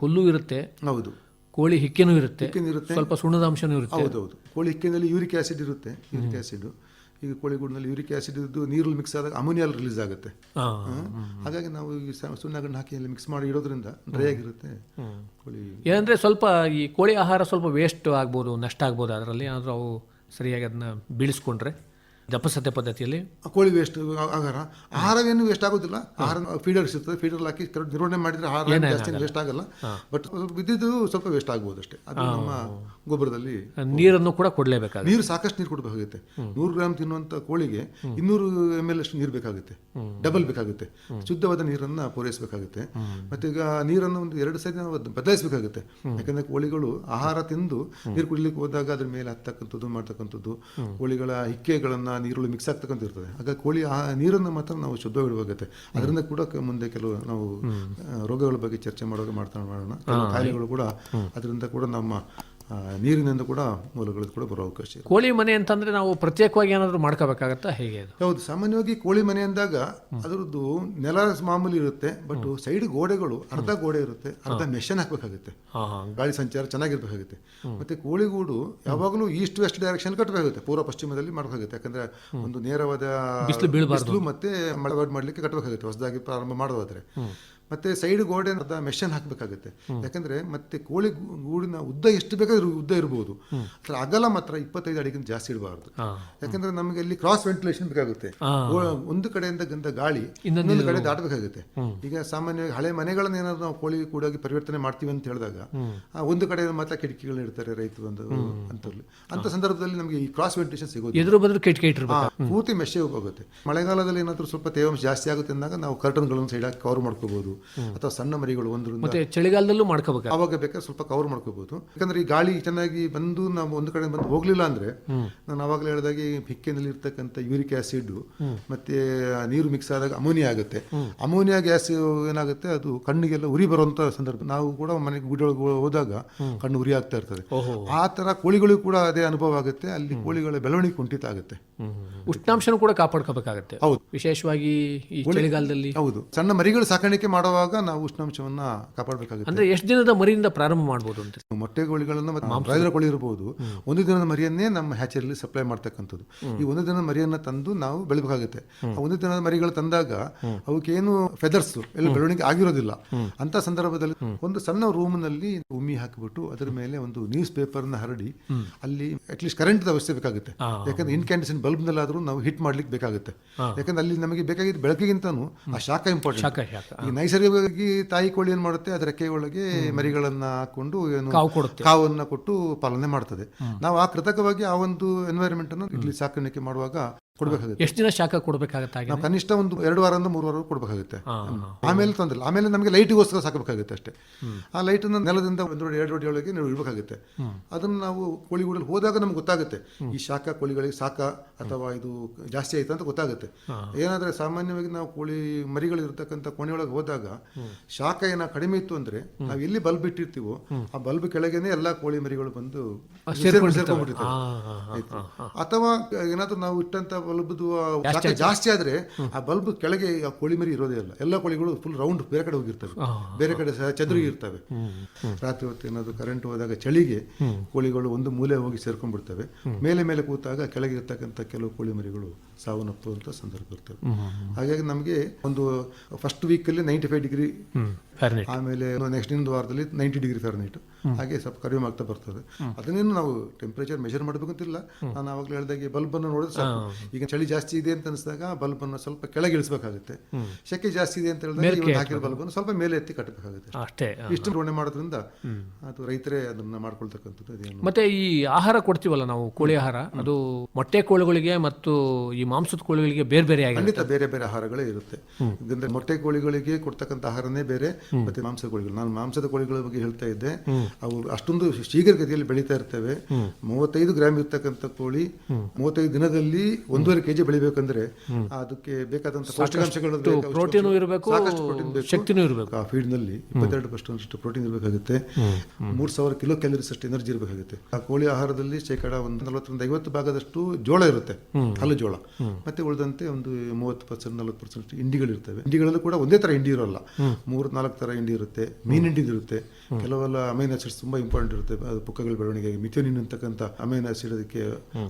ಹುಲ್ಲು ಇರುತ್ತೆ ಹೌದು. ಕೋಳಿ ಹಿಕ್ಕೆನೂ ಇರುತ್ತೆ ಇರುತ್ತೆ. ಸ್ವಲ್ಪ ಸುಣ್ಣದ ಅಂಶನೂ ಇರುತ್ತೆ. ಹೌದು ಕೋಳಿ ಹಿಕ್ಕಿನಲ್ಲಿ ಯೂರಿಕ್ ಆಸಿಡ್ ಇರುತ್ತೆ ಯೂರಿಕ್ ಆಸಿಡ್. ಈಗ ಕೋಳಿ ಗೂಡಿನಲ್ಲಿ ಯೂರಿಕ್ ಆಸಿಡ್ ಇದ್ದು ನೀರು ಮಿಕ್ಸ್ ಆದಾಗ ಅಮೋನಿಯಲ್ ರಿಲೀಸ್ ಆಗುತ್ತೆ. ಹಾಗಾಗಿ ನಾವು ಈ ಸುಣ್ಣಗಣ್ಣು ಹಾಕಿ ಅಲ್ಲಿ ಮಿಕ್ಸ್ ಮಾಡಿ ಇಡೋದ್ರಿಂದ ಡ್ರೈ ಆಗಿರುತ್ತೆ ಕೋಳಿ. ಏನಂದ್ರೆ ಸ್ವಲ್ಪ ಈ ಕೋಳಿ ಆಹಾರ ಸ್ವಲ್ಪ ವೇಸ್ಟ್ ಆಗ್ಬೋದು ನಷ್ಟ ಆಗ್ಬೋದು ಅದರಲ್ಲಿ ಏನಾದರೂ ಅವು ಸರಿಯಾಗಿ ಅದನ್ನ ಬೀಳಿಸ್ಕೊಂಡ್ರೆ. ದಪ್ಪಸತ್ತೆ ಪದ್ಧತಿಯಲ್ಲಿ? ಕೋಳಿ ವೇಸ್ಟ್ ಆಹಾರ ಆಹಾರವೇನು ವೇಸ್ಟ್ ಆಗೋದಿಲ್ಲ. ಆಹಾರ ಫೀಡರ್ಸ್ ಇರ್ತದೆ ಫೀಡರ್ ಹಾಕಿ ಕರೆಕ್ಟ್ ನಿರ್ವಹಣೆ ಮಾಡಿದ್ರೆ ಆಹಾರ ಜಾಸ್ತಿ ವೇಸ್ಟ್ ಆಗಲ್ಲ. ಬಟ್ ವಿದ್ಯುತ್ ಸ್ವಲ್ಪ ವೇಸ್ಟ್ ಆಗ್ಬೋದು ಅಷ್ಟೇ. ಅದು ನಮ್ಮ ಗೊಬ್ಬರದಲ್ಲಿ ನೀರನ್ನು ಕೂಡ ಕೊಡಲೇಬೇಕಾಗುತ್ತೆ. ನೀರು ಸಾಕಷ್ಟು ನೀರು ಕೊಡಬೇಕಾಗುತ್ತೆ ನೂರು ಗ್ರಾಮ್ ತಿನ್ನುವಂತ ಕೋಳಿಗೆ ಇನ್ನೂರು ಎಂ ಎಲ್ ಅಷ್ಟು ನೀರು ಬೇಕಾಗುತ್ತೆ. ಡಬಲ್ ಬೇಕಾಗುತ್ತೆ. ಶುದ್ಧವಾದ ನೀರನ್ನ ಪೂರೈಸಬೇಕಾಗುತ್ತೆ. ಮತ್ತೆ ಈಗ ನೀರನ್ನು ಒಂದು ಎರಡು ಸರಿ ನಾವು ಬದಲಾಯಿಸಬೇಕಾಗುತ್ತೆ. ಯಾಕಂದ್ರೆ ಕೋಳಿಗಳು ಆಹಾರ ತಿಂದು ನೀರು ಕುಡಿಲಿಕ್ಕೆ ಹೋದಾಗ ಅದ್ರ ಮೇಲೆ ಹತ್ತಕ್ಕಂಥದ್ದು ಮಾಡ್ತಕ್ಕಂಥದ್ದು ಕೋಳಿಗಳ ಹಿಕ್ಕೆಗಳನ್ನ ನೀರುಳ್ಳಿ ಮಿಕ್ಸ್ ಆಗ್ತಕ್ಕಂಥ ಇರ್ತದೆ ಆಗ ಕೋಳಿ ಆ ನೀರನ್ನು ಮಾತ್ರ ನಾವು ಶುದ್ಧವಾಗಿಡಬೇಕಾಗುತ್ತೆ ಅದರಿಂದ ಕೂಡ ಮುಂದೆ ಕೆಲವು ನಾವು ರೋಗಗಳ ಬಗ್ಗೆ ಚರ್ಚೆ ಮಾಡುವಾಗ ಮಾಡ್ತಾ ಮಾಡೋಣ. ಕಾಯಿಲೆಗಳು ಕೂಡ ಅದರಿಂದ ಕೂಡ ನಮ್ಮ ನೀರಿನಿಂದ ಕೂಡ ಮೂಲಗಳು ಕೂಡ ಬರೋ ಅವಕಾಶ ಇದೆ ಕೋಳಿ ಮನೆ ಅಂತಂದ್ರೆ ನಾವು ಪ್ರತ್ಯೇಕವಾಗಿ ಏನಾದರೂ ಮಾಡ್ಕೋಬೇಕಾಗತ್ತಾ? ಹೇಗೆ ಅದು? ಹೌದು ಸಾಮಾನ್ಯವಾಗಿ ಕೋಳಿ ಮನೆ ಅಂದಾಗ ಅದರದ್ದು ನೆಲ ಮಾಮೂಲಿ ಇರುತ್ತೆ ಬಟ್ ಸೈಡ್ ಗೋಡೆಗಳು ಅರ್ಧ ಗೋಡೆ ಇರುತ್ತೆ ಅರ್ಧ ಮೆಷನ್ ಹಾಕಬೇಕಾಗುತ್ತೆ. ಗಾಳಿ ಸಂಚಾರ ಚೆನ್ನಾಗಿರ್ಬೇಕಾಗುತ್ತೆ. ಮತ್ತೆ ಕೋಳಿಗೂಡು ಯಾವಾಗಲೂ ಈಸ್ಟ್ ವೆಸ್ಟ್ ಡೈರೆಕ್ಷನ್ ಕಟ್ಟಬೇಕಾಗುತ್ತೆ ಪೂರ್ವ ಪಶ್ಚಿಮದಲ್ಲಿ ಮಾಡಬೇಕಾಗುತ್ತೆ. ಯಾಕಂದ್ರೆ ಒಂದು ನೇರವಾದ ಬಿಸಿಲು. ಮತ್ತೆ ಮಳೆ ಮಾಡಲಿಕ್ಕೆ ಕಟ್ಟಬೇಕಾಗುತ್ತೆ ಹೊಸದಾಗಿ ಪ್ರಾರಂಭ ಮಾಡೋದಾದ್ರೆ. ಮತ್ತೆ ಸೈಡ್ ಗೋಡೆ ಅರ್ಧ ಮೆಷನ್ ಹಾಕಬೇಕಾಗುತ್ತೆ. ಯಾಕಂದ್ರೆ ಮತ್ತೆ ಕೋಳಿ ಗೂಡಿನ ಉದ್ದ ಎಷ್ಟು ಬೇಕಾದ್ರೂ ಉದ್ದ ಇರಬಹುದು ಅದರ ಅಗಲ ಮಾತ್ರ ಇಪ್ಪತ್ತೈದು ಅಡಿಗಿಂತ ಜಾಸ್ತಿ ಇಡಬಾರ್ದು. ಯಾಕಂದ್ರೆ ನಮಗೆ ಅಲ್ಲಿ ಕ್ರಾಸ್ ವೆಂಟಿಲೇಷನ್ ಬೇಕಾಗುತ್ತೆ. ಒಂದು ಕಡೆಯಿಂದ ಗಂಧ ಗಾಳಿ ಇನ್ನೊಂದು ಕಡೆ ದಾಟಬೇಕಾಗುತ್ತೆ. ಈಗ ಸಾಮಾನ್ಯವಾಗಿ ಹಳೆ ಮನೆಗಳನ್ನ ಏನಾದ್ರು ನಾವು ಕೋಳಿ ಕೂಡಾಗಿ ಪರಿವರ್ತನೆ ಮಾಡ್ತೀವಿ ಅಂತ ಹೇಳಿದಾಗ ಒಂದು ಕಡೆ ಮಾತ್ರ ಕಿಟಕಿಗಳನ್ನ ಇಡ್ತಾರೆ ರೈತರು ಒಂದು ಅಂತಲ್ಲಿ ಅಂತ ಸಂದರ್ಭದಲ್ಲಿ ನಮಗೆ ಈ ಕ್ರಾಸ್ ವೆಂಟಿಲೇಷನ್ ಸಿಗೋದು ಎದುರು ಕೆಟ್ಕೆ ಪೂರ್ತಿ ಮೆಶೆ ಹೋಗುತ್ತೆ. ಮಳೆಗಾಲದಲ್ಲಿ ಏನಾದರೂ ಸ್ವಲ್ಪ ತೇವಾಂಶ ಜಾಸ್ತಿ ಆಗುತ್ತೆ ಅಂದಾಗ ನಾವು ಕರ್ಟನ್ಗಳನ್ನು ಸೈಡ್ ಹಾಕಿ ಕವರ್ ಮಾಡ್ಕೋಬಹುದು ಅಥವಾ ಸಣ್ಣ ಮರಿಗಳು ಒಂದು ಮತ್ತೆ ಚಳಿಗಾಲದಲ್ಲೂ ಮಾಡ್ಕೋಬೇಕು ಅವಾಗ ಬೇಕಾದ್ರೆ ಸ್ವಲ್ಪ ಕವರ್ ಮಾಡ್ಕೋಬಹುದು. ಯಾಕಂದ್ರೆ ಈ ಗಾಳಿ ಚೆನ್ನಾಗಿ ಬಂದು ನಾವು ಒಂದು ಕಡೆ ಬಂದು ಹೋಗ್ಲಿಲ್ಲ ಅಂದ್ರೆ ನಾನು ಅವಾಗಲೇ ಹೇಳಿದಾಗೆ ಹಿಕ್ಕೆನಲ್ಲಿ ಇರ್ತಕ್ಕಂಥ ಯೂರಿಕ್ ಆಸಿಡ್ ಮತ್ತೆ ನೀರು ಮಿಕ್ಸ್ ಆದಾಗ ಅಮೋನಿಯಾ ಆಗುತ್ತೆ. ಅಮೋನಿಯಾ ಗ್ಯಾಸ್ ಏನಾಗುತ್ತೆ? ಅದು ಕಣ್ಣಿಗೆಲ್ಲ ಉರಿ ಬರುವಂತ ಸಂದರ್ಭ. ನಾವು ಕೂಡ ಮನೆಗೆ ಗುಡಿಯೊಳಗೆ ಹೋದಾಗ ಕಣ್ಣು ಉರಿ ಆಗ್ತಾ ಇರ್ತದೆ. ಆ ತರ ಕೋಳಿಗಳಿಗೂ ಕೂಡ ಅದೇ ಅನುಭವ ಆಗುತ್ತೆ. ಅಲ್ಲಿ ಕೋಳಿಗಳ ಬೆಳವಣಿಗೆ ಕುಂಠಿತ ಆಗುತ್ತೆ. ಉಷ್ಣಾಂಶನೂ ಕೂಡ ಕಾಪಾಡ್ಕೋಬೇಕಾಗುತ್ತೆ. ಹೌದು. ವಿಶೇಷವಾಗಿ ಈ ಚಳಿಗಾಲದಲ್ಲಿ. ಹೌದು. ಸಣ್ಣ ಮರಿಗಳು ಸಾಕಾಣಿಕೆ ಮಾಡುವಾಗ ನಾವು ಉಷ್ಣಾಂಶವನ್ನ ಕಾಪಾಡಬೇಕಾಗುತ್ತೆ. ಅಂದ್ರೆ ಎಷ್ಟು ದಿನದ ಮರಿಯಿಂದ ಪ್ರಾರಂಭ ಮಾಡಬಹುದು ಅಂತ. ಮೊಟ್ಟೆ ಕೋಳಿಗಳನ್ನ ಮತ್ತೆ ಕೋಳಿ ಇರಬಹುದು ಒಂದು ದಿನದ ಮರಿಯನ್ನೇ ನಮ್ಮ ಹ್ಯಾಚರಿಯಲ್ಲಿ ಸಪ್ಲೈ ಮಾಡ್ತಕ್ಕಂಥದ್ದು. ಈ ಒಂದು ದಿನದ ಮರಿಯನ್ನ ತಂದು ನಾವು ಬೆಳಬೇಕಾಗುತ್ತೆ. ಆ ಒಂದು ದಿನದ ಮರಿಗಳು ತಂದಾಗ ಅವಕ್ಕೇನು ಫೆದರ್ಸ್ ಎಲ್ಲ ಬೆಳವಣಿಗೆ ಆಗಿರೋದಿಲ್ಲ. ಅಂತ ಸಂದರ್ಭದಲ್ಲಿ ಒಂದು ಸಣ್ಣ ರೂಮ್ನಲ್ಲಿ ಉಮ್ಮಿ ಹಾಕಿಬಿಟ್ಟು ಅದರ ಮೇಲೆ ಒಂದು ನ್ಯೂಸ್ ಪೇಪರ್ನ ಹರಡಿ ಅಲ್ಲಿ ಅಟ್ಲೀಸ್ಟ್ ಕರೆಂಟ್ ವ್ಯವಸ್ಥೆ ಬೇಕಾಗುತ್ತೆ. ಯಾಕಂದ್ರೆ ಇನ್ಕ್ಯಾಂಡಿಸನ್ ಬಲ್ಬ್ ನಲ್ಲಾದ್ರೂ ನಾವು ಹಿಟ್ ಮಾಡ್ಲಿಕ್ಕೆ ಬೇಕಾಗುತ್ತೆ. ಯಾಕಂದ್ರೆ ಅಲ್ಲಿ ನಮಗೆ ಬೇಕಾಗಿದ್ದು ಬೆಳಕಿಗಿಂತ ಆ ಶಾಖ ಇಂಪಾರ್ಟೆಂಟ್ ಈ ಈ ನೈಸರ್ಗಿಕವಾಗಿ ತಾಯಿ ಕೋಳಿ ಏನು ಮಾಡುತ್ತೆ? ಅದರ ರೆಕ್ಕೆ ಒಳಗೆ ಮರಿಗಳನ್ನ ಹಾಕೊಂಡು ಏನು ಕಾವು ಕೊಡುತ್ತೆ. ಕಾವನ್ನ ಕೊಟ್ಟು ಪಾಲನೆ ಮಾಡ್ತದೆ. ನಾವು ಆ ಕೃತಕವಾಗಿ ಆ ಒಂದು ಎನ್ವೈರನ್ಮೆಂಟ್ ಅನ್ನು ಇಲ್ಲಿ ಸಾಕಾಣಿಕೆ ಮಾಡುವಾಗ ಕೊಡಬೇಕಾಗುತ್ತೆ. ಎಷ್ಟು ದಿನ ಶಾಖ ಕೊಡಬೇಕಾಗುತ್ತೆ ನಾವು ಕನಿಷ್ಠ ಒಂದು ಎರಡು ವಾರದಿಂದ ಮೂರು ವಾರ ಕೊಡಬೇಕಾಗುತ್ತೆ. ಆಮೇಲೆ ತೊಂದ್ರೆ ಆಮೇಲೆ ನಮಗೆ ಲೈಟಿಗೋಸ್ಕರ ಸಾಕಬೇಕಾಗುತ್ತೆ ಅಷ್ಟೇ. ಆ ಲೈಟನ್ನು ನೆಲದಿಂದ ಒಂದು ಎರಡು ಅಡಿ ಒಳಗೆ ನೀವು ಇಡಬೇಕಾಗುತ್ತೆ. ಅದನ್ನು ನಾವು ಕೋಳಿಗೂಡಲ್ಲಿ ಹೋದಾಗ ನಮ್ಗೆ ಗೊತ್ತಾಗುತ್ತೆ. ಈ ಶಾಖ ಕೋಳಿಗಳಿಗೆ ಸಾಕ ಅಥವಾ ಇದು ಜಾಸ್ತಿ ಆಯ್ತು ಅಂತ ಗೊತ್ತಾಗುತ್ತೆ. ಏನಾದರೆ ಸಾಮಾನ್ಯವಾಗಿ ನಾವು ಕೋಳಿ ಮರಿಗಳಿರ್ತಕ್ಕಂಥ ಕೋಣೆಯೊಳಗೆ ಹೋದಾಗ ಶಾಖ ಏನ ಕಡಿಮೆ ಇತ್ತು ಅಂದ್ರೆ ನಾವು ಎಲ್ಲಿ ಬಲ್ಬ್ ಇಟ್ಟಿರ್ತೀವೋ ಆ ಬಲ್ಬ್ ಕೆಳಗೇನೆ ಎಲ್ಲಾ ಕೋಳಿ ಮರಿಗಳು ಬಂದು ಸೇರ್ಕೊಂಡ್ಬಿಟ್ಟಿರ್ತಾರೆ. ಅಥವಾ ಏನಾದರೂ ನಾವು ಇಟ್ಟಂತ ಬಲ್ಬ್ದು ಜಾಸ್ತಿ ಆದ್ರೆ ಆ ಬಲ್ಬ್ ಕೆಳಗೆ ಆ ಕೋಳಿ ಮರಿ ಇರೋದೇ ಇಲ್ಲ ಎಲ್ಲ ಕೋಳಿಗಳು ಫುಲ್ ರೌಂಡ್ ಬೇರೆ ಕಡೆ ಹೋಗಿರ್ತವೆ. ಬೇರೆ ಕಡೆ ಸಹ ಚದುರಿಗೆ ಇರ್ತವೆ. ರಾತ್ರಿ ಹೊತ್ತು ಏನಾದ್ರು ಕರೆಂಟ್ ಹೋದಾಗ ಚಳಿಗೆ ಕೋಳಿಗಳು ಒಂದು ಮೂಲೆ ಹೋಗಿ ಸೇರ್ಕೊಂಡ್ಬಿಡ್ತವೆ. ಮೇಲೆ ಮೇಲೆ ಕೂತಾಗ ಕೆಳಗೆ ಇರ್ತಕ್ಕಂಥ ಕೆಲವು ಕೋಳಿ ಮರಿಗಳು ಸಾವನ್ನಪ್ಪುವಂಥ ಸಂದರ್ಭ ಇರ್ತವೆ. ಹಾಗಾಗಿ ನಮಗೆ ಒಂದು ಫಸ್ಟ್ ವೀಕಲ್ಲಿ ನೈಂಟಿ ಫೈವ್ ಡಿಗ್ರಿ ಫ್ಯಾರನೈಟ್ ಆಮೇಲೆ ನೆಕ್ಸ್ಟ್ ಇನ್ನೊಂದು ವಾರದಲ್ಲಿ ನೈಂಟಿ ಡಿಗ್ರಿ ಫಾರೆನ್ಹೀಟ್ ಹಾಗೆ ಸ್ವಲ್ಪ ಕಡಿಮೆ ಆಗ್ತಾ ಬರ್ತದೆ. ಅದನ್ನೇನು ನಾವು ಟೆಂಪರೇಚರ್ ಮೆಷರ್ ಮಾಡಬೇಕಂತಿಲ್ಲ. ನಾನು ಆವಾಗಲೇ ಹೇಳಿದಾಗೆ ಬಲ್ಬ್ ಅನ್ನು ನೋಡಿದ್ರೆ ಈಗ ಚಳಿ ಜಾಸ್ತಿ ಇದೆ ಅಂತ ಅನಿಸಿದಾಗ ಬಲ್ಬ್ ಅನ್ನು ಸ್ವಲ್ಪ ಕೆಳಗೆ ಇಳಿಸಬೇಕಾಗುತ್ತೆ. ಶೆಕೆ ಜಾಸ್ತಿ ಇದೆ ಅಂತ ಹೇಳಿದಾಗ ಇವತ್ತು ಹಾಕಿರೋ ಬಲ್ಬ್ ಅನ್ನು ಸ್ವಲ್ಪ ಮೇಲೆ ಎತ್ತಿ ಕಟ್ಟಬೇಕಾಗುತ್ತೆ ಅಷ್ಟೇ. ಇಷ್ಟು ನಿರ್ವಹಣೆ ಮಾಡೋದ್ರಿಂದ ಅದು ರೈತರೇ ಅದನ್ನ ಮಾಡ್ಕೊಳ್ತಕ್ಕಂಥದ್ದು ಮತ್ತೆ ಈ ಆಹಾರ ಕೊಡ್ತೀವಲ್ಲ ನಾವು ಕೋಳಿ ಆಹಾರ? ಅದು ಮೊಟ್ಟೆ ಕೋಳಿಗಳಿಗೆ ಮತ್ತು ಈ ಮಾಂಸದ ಕೋಳಿಗಳಿಗೆ ಬೇರೆ ಬೇರೆ ಆಗಿ ಖಂಡಿತ ಬೇರೆ ಬೇರೆ ಆಹಾರಗಳೇ ಇರುತ್ತೆ. ಮೊಟ್ಟೆ ಕೋಳಿಗಳಿಗೆ ಕೊಡ್ತಕ್ಕಂಥ ಆಹಾರನೇ ಬೇರೆ. ಮತ್ತೆ ಮಾಂಸದ ಕೋಳಿಗಳು. ನಾನು ಮಾಂಸದ ಕೋಳಿಗಳ ಬಗ್ಗೆ ಹೇಳ್ತಾ ಇದ್ದೆ. ಅವು ಅಷ್ಟೊಂದು ಶೀಘ್ರಗತಿಯಲ್ಲಿ ಬೆಳೀತಾ ಇರ್ತವೆ. ಮೂವತ್ತೈದು ಗ್ರಾಮ್ ಇರ್ತಕ್ಕಂಥ ಕೋಳಿ ಮೂವತ್ತೈದು ದಿನದಲ್ಲಿ ಒಂದೂವರೆ ಕೆಜಿ ಬೆಳಿಬೇಕಂದ್ರೆ ಅದಕ್ಕೆ ಬೇಕಾದಂತ ಪೌಷ್ಟಿಕಾಂಶಗಳು ಪ್ರೋಟೀನ್ ಇರಬೇಕು ಸಾಕಷ್ಟು ಪ್ರೋಟೀನ್ ಬೇಕು. ಶಕ್ತಿನೂ ಇರಬೇಕು. ಆ ಫೀಡ್ನಲ್ಲಿ ಇಪ್ಪತ್ತೆರಡು ಪರ್ಸೆಂಟ್ ಪ್ರೋಟೀನ್ ಇರಬೇಕಾಗುತ್ತೆ. ಮೂರ್ ಸಾವಿರ ಕಿಲೋ ಕ್ಯಾಲರೀಸ್ ಅಷ್ಟು ಎನರ್ಜಿ ಇರಬೇಕಾಗುತ್ತೆ. ಆ ಕೋಳಿ ಆಹಾರದಲ್ಲಿ ಶೇಕಡ ಒಂದು ನಲವತ್ತರಿಂದ ಐವತ್ತು ಭಾಗದಷ್ಟು ಜೋಳ ಇರುತ್ತೆ. ಹಲ್ಲು ಜೋಳ. ಮತ್ತೆ ಉಳಿದಂತೆ ಒಂದು ಮೂವತ್ತು ಪರ್ಸೆಂಟ್ ನಲವತ್ತು ಪರ್ಸೆಂಟ್ ಇಂಡಿಗಳು ಇರ್ತವೆ ಇಂಡಿಗಳಲ್ಲೂ ಕೂಡ ಒಂದೇ ತರ ಇಂಡಿ ಇರೋಲ್ಲ. ಮೂರು ನಾಲ್ಕು ತರ ಹಿಂಡಿ ಇರುತ್ತೆ ಮೀನ್ ಇಂಡಿ ಇರುತ್ತೆ. ಕೆಲವೆಲ್ಲ ಅಮೈನ್ ಆಸಿಡ್ಸ್ ತುಂಬಾ ಇಂಪಾರ್ಟೆಂಟ್ ಇರುತ್ತೆ. ಅದು ಪುಕ್ಕಗಳ ಬೆಳವಣಿಗೆಗೆ ಮಿಥೋನಿನ್ ಅಂತಕ್ಕಂಥ ಅಮೈನ್ ಆಸಿಡ್ ಅದಕ್ಕೆ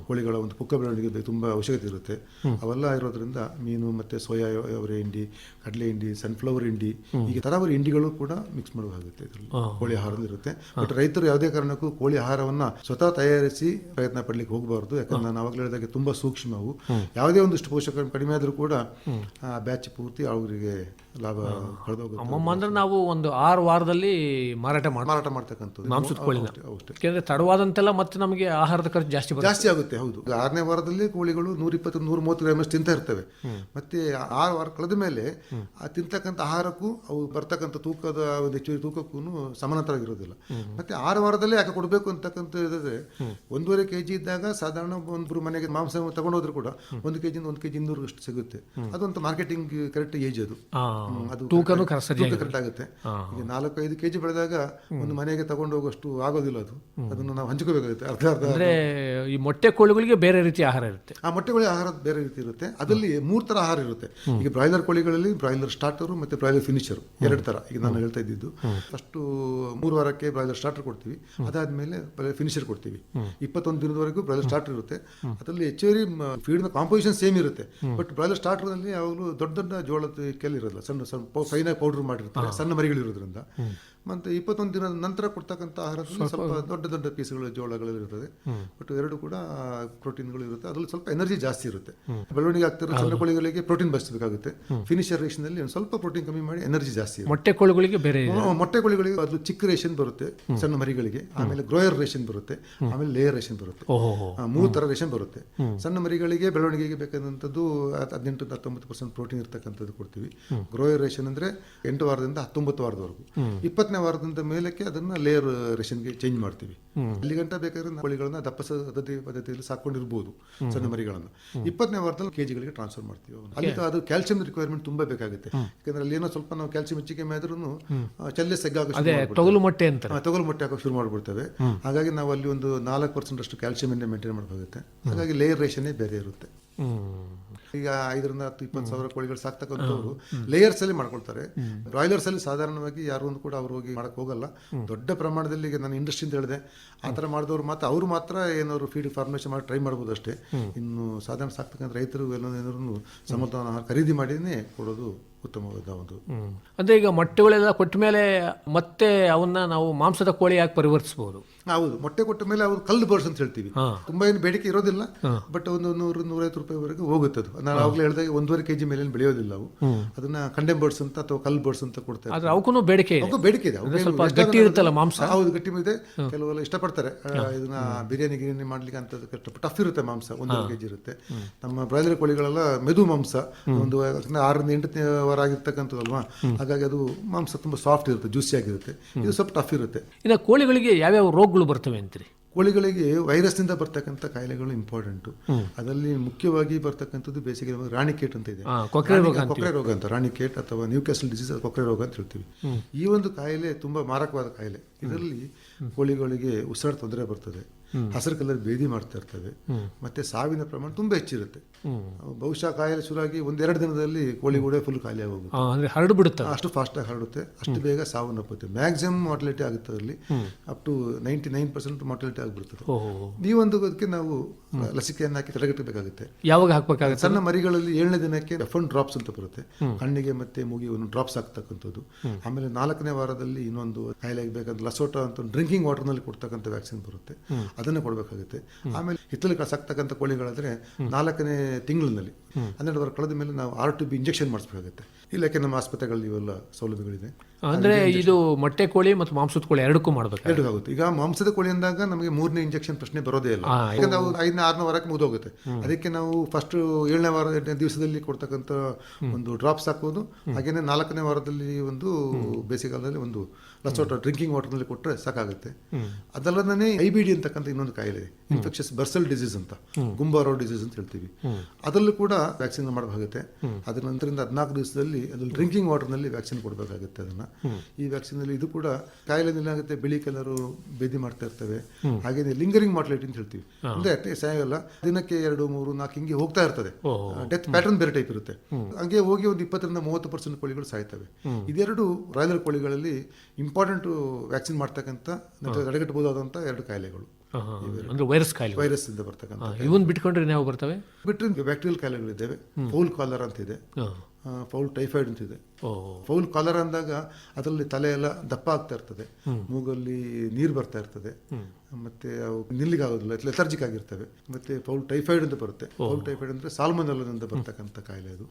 ಕೋಳಿಗಳ ಒಂದು ಪುಕ್ಕ ಬೆಳವಣಿಗೆ ತುಂಬಾ ಅವಶ್ಯಕತೆ ಇರುತ್ತೆ. ಅವೆಲ್ಲ ಇರೋದ್ರಿಂದ ಮೀನು ಮತ್ತೆ ಸೋಯಾ ಅವರೆ ಹಿಂಡಿ ಕಡಲೆ ಹಿಂಡಿ ಸನ್ಫ್ಲವರ್ ಹಿಂಡಿ ಈಗ ತರಾವರಿ ಹಿಂಡಿಗಳು ಕೂಡ ಮಿಕ್ಸ್ ಮಾಡುವಾಗುತ್ತೆ ಇದರಲ್ಲಿ. ಕೋಳಿ ಆಹಾರ ಇರುತ್ತೆ. ಬಟ್ ರೈತರು ಯಾವುದೇ ಕಾರಣಕ್ಕೂ ಕೋಳಿ ಆಹಾರವನ್ನ ಸ್ವತಃ ತಯಾರಿಸಿ ಪ್ರಯತ್ನ ಪಡ್ಲಿಕ್ಕೆ ಹೋಗಬಾರ್ದು. ಯಾಕಂದ್ರೆ ನಾನು ಅವಾಗಲೇ ಹೇಳಿದಾಗೆ ತುಂಬಾ ಸೂಕ್ಷ್ಮ ಅವು. ಯಾವುದೇ ಒಂದಿಷ್ಟು ಪೋಷಕ ಕಡಿಮೆ ಆದರೂ ಕೂಡ ಬ್ಯಾಚ್ ಪೂರ್ತಿ ಅವರಿಗೆ ಲಾಭ ಕಳೆದೋಗುತ್ತೆ. ನಾವು ಒಂದು ಆರು ವಾರದಲ್ಲಿ ಮಾರಾಟ ಮಾಡಿ ಮಾರಾಟ ಮಾಡ್ತಕ್ಕಂಥದ್ದು. ಮಾಂಸದ ಕೋಳಿನ ಅಷ್ಟೇ. ಯಾಕೆಂದ್ರೆ ತಡವಾದಂತೆಲ್ಲ ಮತ್ತೆ ನಮಗೆ ಆಹಾರದ ಖರ್ಚು ಜಾಸ್ತಿ ಬರುತ್ತೆ. ಜಾಸ್ತಿ ಆಗುತ್ತೆ ಹೌದು. ಆರನೇ ವಾರದಲ್ಲಿ ಕೋಳಿಗಳು ನೂರ ಇಪ್ಪತ್ತು ನೂರ ಮೂವತ್ತು ಗ್ರಾಮ್ ಅಷ್ಟು ತಿಂತ ಇರ್ತವೆ. ಮತ್ತೆ ಆರು ವಾರ ಕಳೆದ ಮೇಲೆ ಆ ತಿಂತಕ್ಕಂಥ ಆಹಾರಕ್ಕೂ ಅವು ಬರ್ತಕ್ಕಂಥ ತೂಕದ ಒಂದು ಹೆಚ್ಚುವರಿ ತೂಕಕ್ಕೂ ಸಮಾನಾಂತರವಾಗಿರೋದಿಲ್ಲ. ಮತ್ತೆ ಆರು ವಾರದಲ್ಲೇ ಯಾಕೆ ಕೊಡಬೇಕು ಅಂತಕ್ಕಂಥ ಇದ್ರೆ ಒಂದೂವರೆ ಕೆ ಜಿ ಇದ್ದಾಗ ಸಾಧಾರಣ ಒಂದು ಮನೆಗೆ ಮಾಂಸ ತಗೊಂಡೋದ್ರು ಕೂಡ ಒಂದು ಕೆ ಜಿಂದ ಒಂದು ಕೆ ಜಿ ಇನ್ನೂರು ಅಷ್ಟು ಸಿಗುತ್ತೆ ಅದೊಂದು ಮಾರ್ಕೆಟಿಂಗ್ ಕರೆಕ್ಟ್ ಏಜ್ ಅದು. ಅದು ತೂಕನೂ ಕರೆಕ್ಟ್ ಆಗುತ್ತೆ. ಈಗ ನಾಲ್ಕು ಐದು ಕೆಜಿ ಬೆಳೆದಾಗ ಒಂದು ಮನೆಗೆ ತಗೊಂಡು ಹೋಗೋಷ್ಟು ಆಗೋದಿಲ್ಲ ಅದು. ಅದನ್ನು ನಾವು ಹಂಚ್ಕೋಬೇಕಾಗುತ್ತೆ. ಅರ್ಧ ಅರ್ಧ ಅಂದ್ರೆ ಈ ಮೊಟ್ಟೆ ಕೋಳಿಗಳಿಗೆ ಬೇರೆ ರೀತಿ ಆಹಾರ ಇರುತ್ತೆ. ಆ ಮೊಟ್ಟೆಗಳಿಗೆ ಆಹಾರ ಬೇರೆ ರೀತಿ ಇರುತ್ತೆ. ಅದರಲ್ಲಿ ಮೂರು ತರ ಆಹಾರ ಇರುತ್ತೆ. ಈಗ ಬ್ರಾಯ್ಲರ್ ಕೋಳಿಗಳಲ್ಲಿ ಬ್ರಾಯ್ಲರ್ ಸ್ಟಾರ್ಟರ್ ಮತ್ತೆ ಬ್ರಾಯ್ಲರ್ ಫಿನಿಶರ್ ಎರಡು ತರ. ಈಗ ನಾನು ಹೇಳ್ತಾ ಇದ್ದಿದ್ದು. ಫಸ್ಟ್ ಮೂರು ವಾರಕ್ಕೆ ಬ್ರಾಯ್ಲರ್ ಸ್ಟಾರ್ಟರ್ ಕೊಡ್ತೀವಿ. ಅದಾದ್ಮೇಲೆ ಫಿನಿಶರ್ ಕೊಡ್ತೀವಿ. ಇಪ್ಪತ್ತೊಂದು ದಿನದವರೆಗೂ ಬ್ರಾಯ್ಲರ್ ಸ್ಟಾರ್ಟರ್ ಇರುತ್ತೆ. ಅದರಲ್ಲಿ ಹೆಚ್ಚುವರಿ ಫೀಡ್ನ ಕಾಂಪೋಸಿಷನ್ ಸೇಮ್ ಇರುತ್ತೆ. ಬಟ್ ಬ್ರಾಯ್ಲರ್ ಸ್ಟಾರ್ಟರ್ನಲ್ಲಿ ಯಾವಾಗಲೂ ದೊಡ್ಡ ದೊಡ್ಡ ಜೋಳದ ಕೆಲ ಇರೋಲ್ಲ ಸಣ್ಣ ಸಣ್ಣ ಫೈನಾಗಿ ಪೌಡರ್ ಮಾಡಿರ್ತಾರೆ. ಸಣ್ಣ ಮರಿಗಳಿರೋದ್ರಿಂದ ಮತ್ತೆ ಇಪ್ಪತ್ತೊಂದು ದಿನದ ನಂತರ ಕೊಡ್ತಕ್ಕಂಥ ಆಹಾರದಲ್ಲಿ ಸ್ವಲ್ಪ ದೊಡ್ಡ ದೊಡ್ಡ ಪೀಸ್ಗಳು ಜೋಳಗಳು ಇರ್ತದೆ ಬಟ್ ಎರಡು ಕೂಡ ಪ್ರೋಟೀನ್ಗಳು ಇರುತ್ತೆ. ಅದ್ರಲ್ಲಿ ಸ್ವಲ್ಪ ಎನರ್ಜಿ ಜಾಸ್ತಿ ಇರುತ್ತೆ. ಬೆಳವಣಿಗೆ ಆಗ್ತಿರೋ ಸಣ್ಣ ಕೋಳಿಗಳಿಗೆ ಪ್ರೋಟೀನ್ ಬಸ್ಬೇಕಾಗುತ್ತೆ ಫಿನಿಶರ್ ರೇಷನಲ್ಲಿ ಒಂದು ಸ್ವಲ್ಪ ಪ್ರೋಟೀನ್ ಕಮ್ಮಿ ಮಾಡಿ ಎನರ್ಜಿ ಜಾಸ್ತಿ ಮೊಟ್ಟೆ ಕೋಳಿಗಳಿಗೆ ಬೇರೆ. ಮೊಟ್ಟೆ ಕೋಳಿಗಳಿಗೆ ಅದು ಚಿಕ್ಕ ರೇಷನ್ ಬರುತ್ತೆ ಸಣ್ಣ ಮರಿಗಳಿಗೆ. ಆಮೇಲೆ ಗ್ರೋಯರ್ ರೇಷನ್ ಬರುತ್ತೆ ಆಮೇಲೆ ಲೇಯರ್ ರೇಷನ್ ಬರುತ್ತೆ. ಮೂರು ತರ ರೇಷನ್ ಬರುತ್ತೆ. ಸಣ್ಣ ಮರಿಗಳಿಗೆ ಬೆಳವಣಿಗೆಗೆ ಬೇಕಾದಂಥದ್ದು ಹದಿನೆಂಟು ಹತ್ತೊಂಬತ್ತು ಪರ್ಸೆಂಟ್ ಪ್ರೋಟೀನ್ ಇರ್ತಕ್ಕಂಥದ್ದು ಕೊಡ್ತೀವಿ. ಗ್ರೋಯರ್ ರೇಷನ್ ಅಂದ್ರೆ ಎಂಟು ವಾರದಿಂದ ಹತ್ತೊಂಬತ್ತು ವಾರದವರೆಗೂ. ಇಪ್ಪತ್ತನೇ ವಾರದಿಂದ ಮೇಲಕ್ಕೆ ಅದನ್ನ ಲೇಯರ್ ರೇಷನ್ಗೆ ಚೇಂಜ್ ಮಾಡ್ತೀವಿ. ಅಲ್ಲಿ ಗಂಟ ಬೇಕಾದ್ರೆ ಕೋಳಿಗಳನ್ನ ದಪ್ಪಸ ಪದ್ಧತಿ ಪದ್ಧತಿಯಲ್ಲಿ ಸಾಕೊಂಡಿರ್ಬೋದು ಸಣ್ಣ ಮರಿಗಳನ್ನ. ಇಪ್ಪತ್ತನೇ ವಾರದಲ್ಲಿ ಕೆಜಿಗಳಿಗೆ ಟ್ರಾನ್ಸ್ಫರ್ ಮಾಡ್ತೀವಿ ಅಲ್ಲಿ ಅದು ಕ್ಯಾಲ್ಸಿಯಂ ರಿಕ್ವೈರ್ಮೆಂಟ್ ತುಂಬಾ ಬೇಕಾಗುತ್ತೆ. ಯಾಕಂದ್ರೆ ಅಲ್ಲಿ ಏನೋ ಸ್ವಲ್ಪ ನಾವು ಕ್ಯಾಲ್ಸಿಯಂ ಹೆಚ್ಚಿಗೆ ಆದ್ರೂ ಚಲ್ಲೆ ಸೆಗ್ಗಾಗ ಅದೇ ತೊಗಲು ಮೊಟ್ಟೆ ಅಂತ ತೊಗಲು ಮೊಟ್ಟೆ ಹಾಕೋ ಶುರು ಮಾಡ್ಬಿಡ್ತೇವೆ. ಹಾಗಾಗಿ ನಾವು ಅಲ್ಲಿ ಒಂದು ನಾಲ್ಕು ಪರ್ಸೆಂಟ್ ಅಷ್ಟು ಕ್ಯಾಲ್ಸಿಯಂ ಮೇಂಟೈನ್ ಮಾಡಬೇಕಾಗುತ್ತೆ. ಹಾಗಾಗಿ ಲೇಯರ್ ರೇಷನ್ ಬೇರೆ ಇರುತ್ತೆ. ಈಗ ಐದರಿಂದ ಹತ್ತು ಇಪ್ಪತ್ತು ಸಾವಿರ ಕೋಳಿಗಳು ಸಾಕ್ತಕ್ಕಂಥವ್ರು ಲೇಯರ್ಸ್ ಅಲ್ಲಿ ಮಾಡ್ಕೊಳ್ತಾರೆ. ಬ್ರಾಯ್ಲರ್ಸ್ ಅಲ್ಲಿ ಸಾಧಾರಣವಾಗಿ ಯಾರು ಒಂದು ಕೂಡ ಅವ್ರು ಹೋಗಿ ಮಾಡಕ್ ಹೋಗಲ್ಲ. ದೊಡ್ಡ ಪ್ರಮಾಣದಲ್ಲಿ ಈಗ ನಾನು ಇಂಡಸ್ಟ್ರಿ ಅಂತ ಹೇಳಿದೆ ಆ ಥರ ಮಾಡಿದವ್ರು ಮಾತ್ರ ಅವ್ರು ಮಾತ್ರ ಏನಾದ್ರು ಫೀಡ್ ಫಾರ್ಮೇಶನ್ ಮಾಡಿ ಟ್ರೈ ಮಾಡ್ಬೋದು ಅಷ್ಟೇ. ಇನ್ನು ಸಾಧಾರಣ ಸಾಕ್ತಕ್ಕಂಥ ರೈತರು ಎಲ್ಲ ಏನಾದ್ರು ಸಮತೋಲನ ಆಹಾರ ಖರೀದಿ ಮಾಡಿನೇ ಕೊಡೋದು ಉತ್ತಮವಾದ ಒಂದು. ಅಂದರೆ ಅಂದ್ರೆ ಈಗ ಮೊಟ್ಟೆಗಳೆಲ್ಲ ಕೊಟ್ಟ ಮೇಲೆ ಮತ್ತೆ ಅವನ್ನ ನಾವು ಮಾಂಸದ ಕೋಳಿ ಯಾಕೆ ಪರಿವರ್ತಿಸಬಹುದು ಹೌದು ಮೊಟ್ಟೆ ಕೊಟ್ಟ ಮೇಲೆ ಅವ್ರು ಕಲ್ಲು ಬರ್ಸ್ ಅಂತ ಹೇಳ್ತೀವಿ. ತುಂಬಾ ಏನು ಬೇಡಿಕೆ ಇರೋದಿಲ್ಲ ಬಟ್ ಒಂದು ನೂರು ನೂರೈವತ್ತು ರೂಪಾಯಿವರೆಗೂ ಹೋಗುತ್ತೆ ಅದು ನಾನು ಆಗ್ಲೇ ಹೇಳಿದಾಗ ಒಂದೂವರೆ ಕೆಜಿ ಮೇಲೆ ಬೆಳೆಯೋದಿಲ್ಲ ಅವು. ಅದನ್ನ ಕಂಡೆ ಬರ್ಡ್ಸ್ ಅಂತ ಅಥವಾ ಕಲ್ಲು ಬರ್ಡ್ಸ್ ಅಂತ ಕೊಡ್ತಾರೆ. ಅವಕ್ಕೂ ಬೇಡಿಕೆ ಇದೆ. ಅವಕ್ಕೂ ಬೇಡಿಕೆ ಇದೆ. ಸ್ವಲ್ಪ ಗಟ್ಟಿ ಇರುತ್ತಲ್ಲ ಮಾಂಸ? ಹೌದು ಗಟ್ಟಿ ಇದೆ. ಕೆಲವೆಲ್ಲ ಇಷ್ಟಪಡ್ತಾರೆ. ಇದನ್ನ ಬಿರಿಯಾನಿ ಗಿರಿಯಾನಿ ಮಾಡ್ಲಿಕ್ಕೆ ಅಂತ ಟಫ್ ಇರುತ್ತೆ ಮಾಂಸ ಒಂದೂವರೆ ಕೆಜಿ ಇರುತ್ತೆ. ನಮ್ಮ ಬ್ರಾಯ್ಲರ್ ಕೋಳಿಗಳೆಲ್ಲ ಮೆದು ಮಾಂಸ. ಒಂದು ಆರರಿಂದ ಎಂಟು ವಾರ ಆಗಿರ್ತಕ್ಕಂಥದ್ದಲ್ವಾ ಹಾಗಾಗಿ ಅದು ಮಾಂಸ ತುಂಬಾ ಸಾಫ್ಟ್ ಇರುತ್ತೆ ಜ್ಯೂಸಿ ಆಗಿರುತ್ತೆ. ಇದು ಸ್ವಲ್ಪ ಟಫ್ ಇರುತ್ತೆ. ಇನ್ನು ಕೋಳಿಗಳಿಗೆ ಯಾವ್ಯಾವ ರೋಗಗಳು ಬರ್ತವೆ ಅಂತೀರಿ? ಕೋಳಿಗಳಿಗೆ ವೈರಸ್ನಿಂದ ಬರ್ತಕ್ಕಂಥ ಕಾಯಿಲೆಗಳು ಇಂಪಾರ್ಟೆಂಟ್ ಅದರಲ್ಲಿ ಮುಖ್ಯವಾಗಿ ಬರ್ತಕ್ಕಂಥದ್ದು ಬೇಸಿಗೆ ರಾಣಿಕೇಟ್ ಅಂತ ಇದೆ. ಕೊಕ್ಕರೆ ರೋಗ ರೋಗ ರಾಣಿ- ಅಂತ ರಾಣಿಕೇಟ್ ಅಥವಾ ನ್ಯೂ ಕ್ಯಾಸಲ್ ಡಿಸೀಸ್ ಕೊಕ್ಕರೆ ರೋಗ ಅಂತ ಹೇಳ್ತೀವಿ. ಈ ಒಂದು ಕಾಯಿಲೆ ತುಂಬಾ ಮಾರಕವಾದ ಕಾಯಿಲೆ. ಇದರಲ್ಲಿ ಕೋಳಿಗಳಿಗೆ ಉಸಿರಾಟ ತೊಂದರೆ ಬರ್ತದೆ. ಹಸಿರು ಕಲರ್ ಬೇದಿ ಮಾಡ್ತಾ ಇರ್ತವೆ ಮತ್ತೆ ಸಾವಿನ ಪ್ರಮಾಣ ತುಂಬಾ ಹೆಚ್ಚಿರುತ್ತೆ. ಬಹುಶಃ ಕಾಯಿಲೆ ಶುರುವಾಗಿ ಒಂದೆರಡು ದಿನದಲ್ಲಿ ಕೋಳಿ ಕೂಡ ಫುಲ್ ಖಾಲಿ ಆಗೋಗುತ್ತೆ. ಅಂದ್ರೆ ಹರಡು ಬಿಡುತ್ತೆ ಅಷ್ಟು ಫಾಸ್ಟ್ ಆಗಿ ಹರಡುತ್ತೆ. ಅಷ್ಟು ಬೇಗ ಸಾವನ್ನಪ್ಪುತ್ತೆ ಮ್ಯಾಕ್ಸಿಮಮ್ ಮಾರ್ಟಲಿಟಿ ಆಗುತ್ತೆ ಅದರಲ್ಲಿ. Up to ninety nine percent mortality ಆಗಿಬಿಡ್ತದೆ. ಈ ಒಂದು ಅದಕ್ಕೆ ನಾವು ಲಸಿಕೆಯನ್ನು ಹಾಕಿ ತಡೆಗಟ್ಟಬೇಕಾಗುತ್ತೆ. ಯಾವಾಗ ಹಾಕಬೇಕಾಗುತ್ತೆ? ಸಣ್ಣ ಮರಿಗಳಲ್ಲಿ ಏಳನೇ ದಿನಕ್ಕೆ ಎಫನ್ ಡ್ರಾಪ್ಸ್ ಅಂತ ಬರುತ್ತೆ. ಕಣ್ಣಿಗೆ ಮತ್ತೆ ಮೂಗಿಗೆ ಒಂದು ಡ್ರಾಪ್ಸ್ ಆಗ್ತಕ್ಕಂಥದ್ದು ಆಮೇಲೆ ನಾಲ್ಕನೇ ವಾರದಲ್ಲಿ ಇನ್ನೊಂದು ಕಾಯಿಲೆ ಬೇಕಂದ್ರೆ ಲಸೋಟ ಅಂತ ಡ್ರಿಂಕಿಂಗ್ ವಾಟರ್ನಲ್ಲಿ ಕೊಡ್ತಕ್ಕಂಥ ವ್ಯಾಕ್ಸಿನ್ ಬರುತ್ತೆ. ಅದನ್ನು ಕೊಡಬೇಕಾಗುತ್ತೆ. ಆಮೇಲೆ ಹಿತ್ತಲಿಗೆ ಸಾಕ್ತಕ್ಕಂಥ ಕೋಳಿಗಳಾದರೆ ನಾಲ್ಕನೇ ತಿಂಗಳಿನಲ್ಲಿ ಹನ್ನೆರಡು ವಾರ ಕಳೆದ ಮೇಲೆ ನಾವು ಆರ್ ಟು ಬಿ ಇಂಜೆಕ್ಷನ್ ಮಾಡಿಸ್ಬೇಕಾಗುತ್ತೆ. ಇಲ್ಲಕ್ಕೆ ನಮ್ಮ ಆಸ್ಪತ್ರೆಗಳಲ್ಲಿ ಇವೆಲ್ಲ ಸೌಲಭ್ಯಗಳಿದೆ. ಅಂದ್ರೆ ಇದು ಮೊಟ್ಟೆ ಕೋಳಿ ಮತ್ತು ಮಾಂಸದ ಕೋಳಿ ಎರಡಕ್ಕೂ ಮಾಡಬೇಕು ಎರಡು ಆಗುತ್ತೆ. ಈಗ ಮಾಂಸದ ಕೋಳಿ ಅಂದಾಗ ನಮಗೆ ಮೂರನೇ ಇಂಜೆಕ್ಷನ್ ಪ್ರಶ್ನೆ ಬರೋದೇ ಇಲ್ಲ. ಯಾಕಂದ್ರೆ ನಾವು ಐದನೇ ಆರನೇ ವಾರಕ್ಕೆ ಮುಗಿದೋಗುತ್ತೆ. ಅದಕ್ಕೆ ನಾವು ಫಸ್ಟ್ ಏಳನೇ ವಾರ ಎಂಟನೇ ದಿವಸದಲ್ಲಿ ಕೊಡ್ತಕ್ಕಂಥ ಒಂದು ಡ್ರಾಪ್ಸ್ ಹಾಕೋದು ಹಾಗೇನೆ ನಾಲ್ಕನೇ ವಾರದಲ್ಲಿ ಒಂದು ಬೇಸಿಗೆಗಾಲದಲ್ಲಿ ಒಂದು ಲಸೋಟ ಡ್ರಿಂಕಿಂಗ್ ವಾಟರ್ನಲ್ಲಿ ಕೊಟ್ಟರೆ ಸಾಕಾಗುತ್ತೆ. ಅದಲ್ಲದೇ ಐ ಬಿ ಡಿ ಅಂತಕ್ಕಂಥ ಇನ್ನೊಂದು ಕಾಯಿಲೆ ಇನ್ಫೆಕ್ಷಸ್ ಬರ್ಸಲ್ ಡಿಸೀಸ್ ಅಂತ ಗುಂಬಾರೋ ಡಿಸೀಸ್ ಅಂತ ಹೇಳ್ತೀವಿ. ಅದರಲ್ಲೂ ಕೂಡ ವ್ಯಾಕ್ಸಿನ್ ಮಾಡಬೇಕಾಗುತ್ತೆ. ಅದರ ನಂತರದಿಂದ ಹದಿನಾಲ್ಕು ದಿವಸದಲ್ಲಿ ಅದು ಡ್ರಿಂಕಿಂಗ್ ವಾಟರ್ನಲ್ಲಿ ವ್ಯಾಕ್ಸಿನ್ ಕೊಡಬೇಕಾಗುತ್ತೆ ಅದನ್ನ. ಈ ವ್ಯಾಕ್ಸಿನ್ ಅಲ್ಲಿ ಇದು ಕೂಡ ಕಾಯಿಲೆ ಏನಾಗುತ್ತೆ ಬಿಳಿ ಕಲರು ಬೇದಿ ಮಾಡ್ತಾ ಇರ್ತವೆ. ಹಾಗೇನೆ ಲಿಂಗರಿಂಗ್ ಮಾಡ್ಲೇಟ್ ಅಂತ ಹೇಳ್ತೀವಿ. ಅಂದ್ರೆ ಸಾಯಲ್ಲ ದಿನಕ್ಕೆ ಎರಡು ಮೂರು ನಾಲ್ಕು ಹಿಂಗೆ ಹೋಗ್ತಾ ಇರ್ತದೆ. ಡೆತ್ ಪ್ಯಾಟರ್ನ್ ಬೇರೆ ಟೈಪ್ ಇರುತ್ತೆ. ಹಂಗೆ ಹೋಗಿ ಒಂದು ಇಪ್ಪತ್ತರಿಂದ ಮೂವತ್ತು ಪರ್ಸೆಂಟ್ ಕೋಳಿಗಳು ಸಾಯ್ತವೆ. ಇದೆರಡು ರಾಯಲ್ ಕೋಳಿಗಳಲ್ಲಿ ಇಂಪಾರ್ಟೆಂಟ್ ವ್ಯಾಕ್ಸಿನ್ ಮಾಡ್ತಕ್ಕಂಥ ತಡೆಗಟ್ಟಬಹುದಾದಂಥ ಎರಡು ಕಾಯಿಲೆಗಳು. ಅಂದ್ರೆ ವೈರಸ್ ಕಾಯಿಲೆ ವೈರಸ್ ಇಂದ ಬರ್ತಕ್ಕಂಥ ಇವನ್ ಬಿಟ್ಕೊಂಡ್ರೆ ಯಾವ ಬರ್ತವೆ? ಬಿಟ್ಟರೆ ಬ್ಯಾಕ್ಟೀರಿಯಲ್ ಕಾಯಿಲೆಗಳಿದ್ದಾವೆ ಫೌಲ್ ಕಾಲರ್ ಅಂತ ಇದೆ. ಫೌಲ್ ಟೈಫಾಯ್ಡ್ ಅಂತ ಇದೆ. ಫೌಲ್ ಕಾಲರ್ ಅಂದಾಗ ಅದರಲ್ಲಿ ತಲೆ ಎಲ್ಲ ದಪ್ಪ ಆಗ್ತಾ ಇರ್ತದೆ. ಮೂಗಲ್ಲಿ ನೀರು ಬರ್ತಾ ಇರ್ತದೆ. ಮತ್ತೆ ಅವು ನಿಲ್ಲಿಗಾಗೋದಿಲ್ಲ ಲೆಥರ್ಜಿಕ್ ಆಗಿರ್ತವೆ. ಮತ್ತೆ ಫೌಲ್ ಟೈಫಾಯ್ಡ್ ಅಂತ ಬರುತ್ತೆ. ಫೌಲ್ ಟೈಫಾಯ್ಡ್ ಅಂದ್ರೆ ಸಾಲ್ಮನಲ್ಲದಿಂದ ಬರ್ತಕ್ಕಂಥ ಕಾಯಿಲೆ ಅದು.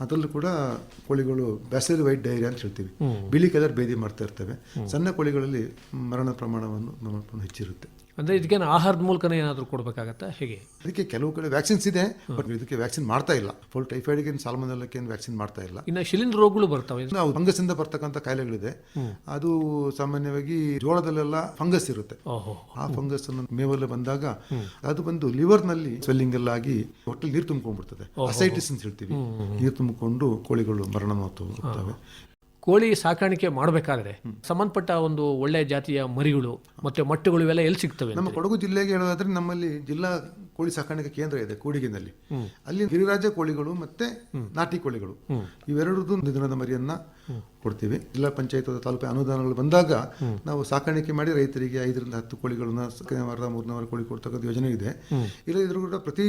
ಅದರಲ್ಲೂ ಕೂಡ ಕೋಳಿಗಳು ಬ್ಯಾಸರಿ ವೈಟ್ ಡೈರಿ ಅಂತ ಹೇಳ್ತೀವಿ. ಬಿಳಿ ಕಲರ್ ಬೇದಿ ಮಾಡ್ತಾ ಇರ್ತವೆ. ಸಣ್ಣ ಕೋಳಿಗಳಲ್ಲಿ ಮರಣ ಪ್ರಮಾಣವನ್ನು ನಮ್ಮ ಹೆಚ್ಚಿರುತ್ತೆ. ಅಂದ್ರೆ ಇದಕ್ಕೆ ಆಹಾರದ ಮೂಲಕನೇ ಏನಾದರೂ ಕೊಡಬೇಕಾಗತ್ತೆ? ಹೇಗೆ? ಅದಕ್ಕೆ ಕೆಲವು ಕಡೆ ವ್ಯಾಕ್ಸಿನ್ಸ್ ಇದೆ ಬಟ್ ಇದಕ್ಕೆ ವ್ಯಾಕ್ಸಿನ್ ಮಾಡ್ತಾ ಇಲ್ಲ. ಫುಲ್ ಟೈಫಾಯ್ಡ್ಗೆ ಏನು ವ್ಯಾಕ್ಸಿನ್ ಮಾಡ್ತಾ ಇಲ್ಲ. ಇನ್ನು ಶಿಲೀಂಧ್ರ ರೋಗಗಳು ಬರ್ತಾವೆ. ನಾವು ಫಂಗಸ್ ಇಂದ ಬರ್ತಕ್ಕಂಥ ಕಾಯಿಲೆಗಳಿದೆ. ಅದು ಸಾಮಾನ್ಯವಾಗಿ ಜೋಳದಲ್ಲೆಲ್ಲ ಫಂಗಸ್ ಇರುತ್ತೆ. ಆ ಫಂಗಸ್ ಅನ್ನು ಮೇವಲ್ಲಿ ಬಂದಾಗ ಅದು ಬಂದು ಲಿವರ್ನಲ್ಲಿ ಸ್ವೆಲ್ಲಿಂಗ್ ಎಲ್ಲ ಆಗಿ ಒಟ್ಟಲ್ಲಿ ನೀರು ತುಂಬಿಕೊಂಡ್ಬಿಡ್ತದೆ. ಅಸೈಟಿಸ್ ಅಂತ ಹೇಳ್ತೀವಿ. ನೀರು ತುಂಬಿಕೊಂಡು ಕೋಳಿಗಳು ಮರಣ ಹೋಗ್ತವೆ ಕೋಳಿ ಸಾಕಾಣಿಕೆ ಮಾಡಬೇಕಾದ್ರೆ ಸಂಬಂಧಪಟ್ಟ ಒಂದು ಒಳ್ಳೆ ಜಾತಿಯ ಮರಿಗಳು ಮತ್ತೆ ಮೊಟ್ಟೆಗಳು ಇವೆಲ್ಲ ಎಲ್ಲಿ ಸಿಗ್ತವೆ ನಮ್ಮ ಕೊಡಗು ಜಿಲ್ಲೆಗೆ ಹೇಳೋದಾದ್ರೆ ನಮ್ಮಲ್ಲಿ ಜಿಲ್ಲಾ ಕೋಳಿ ಸಾಕಾಣಿಕೆ ಕೇಂದ್ರ ಇದೆ ಕೂಡಿಗಿನಲ್ಲಿ. ಅಲ್ಲಿ ಗಿರಿರಾಜ ಕೋಳಿಗಳು ಮತ್ತೆ ನಾಟಿ ಕೋಳಿಗಳು. ಇವೆರಡರದ್ದು ಮರಿಯನ್ನ ಕೊಡ್ತೀವಿ. ಜಿಲ್ಲಾ ಪಂಚಾಯತ್ ತಾಲೂಕು ಅನುದಾನಗಳು ಬಂದಾಗ ನಾವು ಸಾಕಾಣಿಕೆ ಮಾಡಿ ರೈತರಿಗೆ ಐದರಿಂದ ಹತ್ತು ಕೋಳಿಗಳನ್ನ ವಾರದ ಮೂರನೇ ವಾರ ಕೋಳಿ ಕೊಡ್ತಕ್ಕಂಥ ಯೋಜನೆ ಇದೆ. ಇಲ್ಲ, ಇದ್ರ ಕೂಡ ಪ್ರತಿ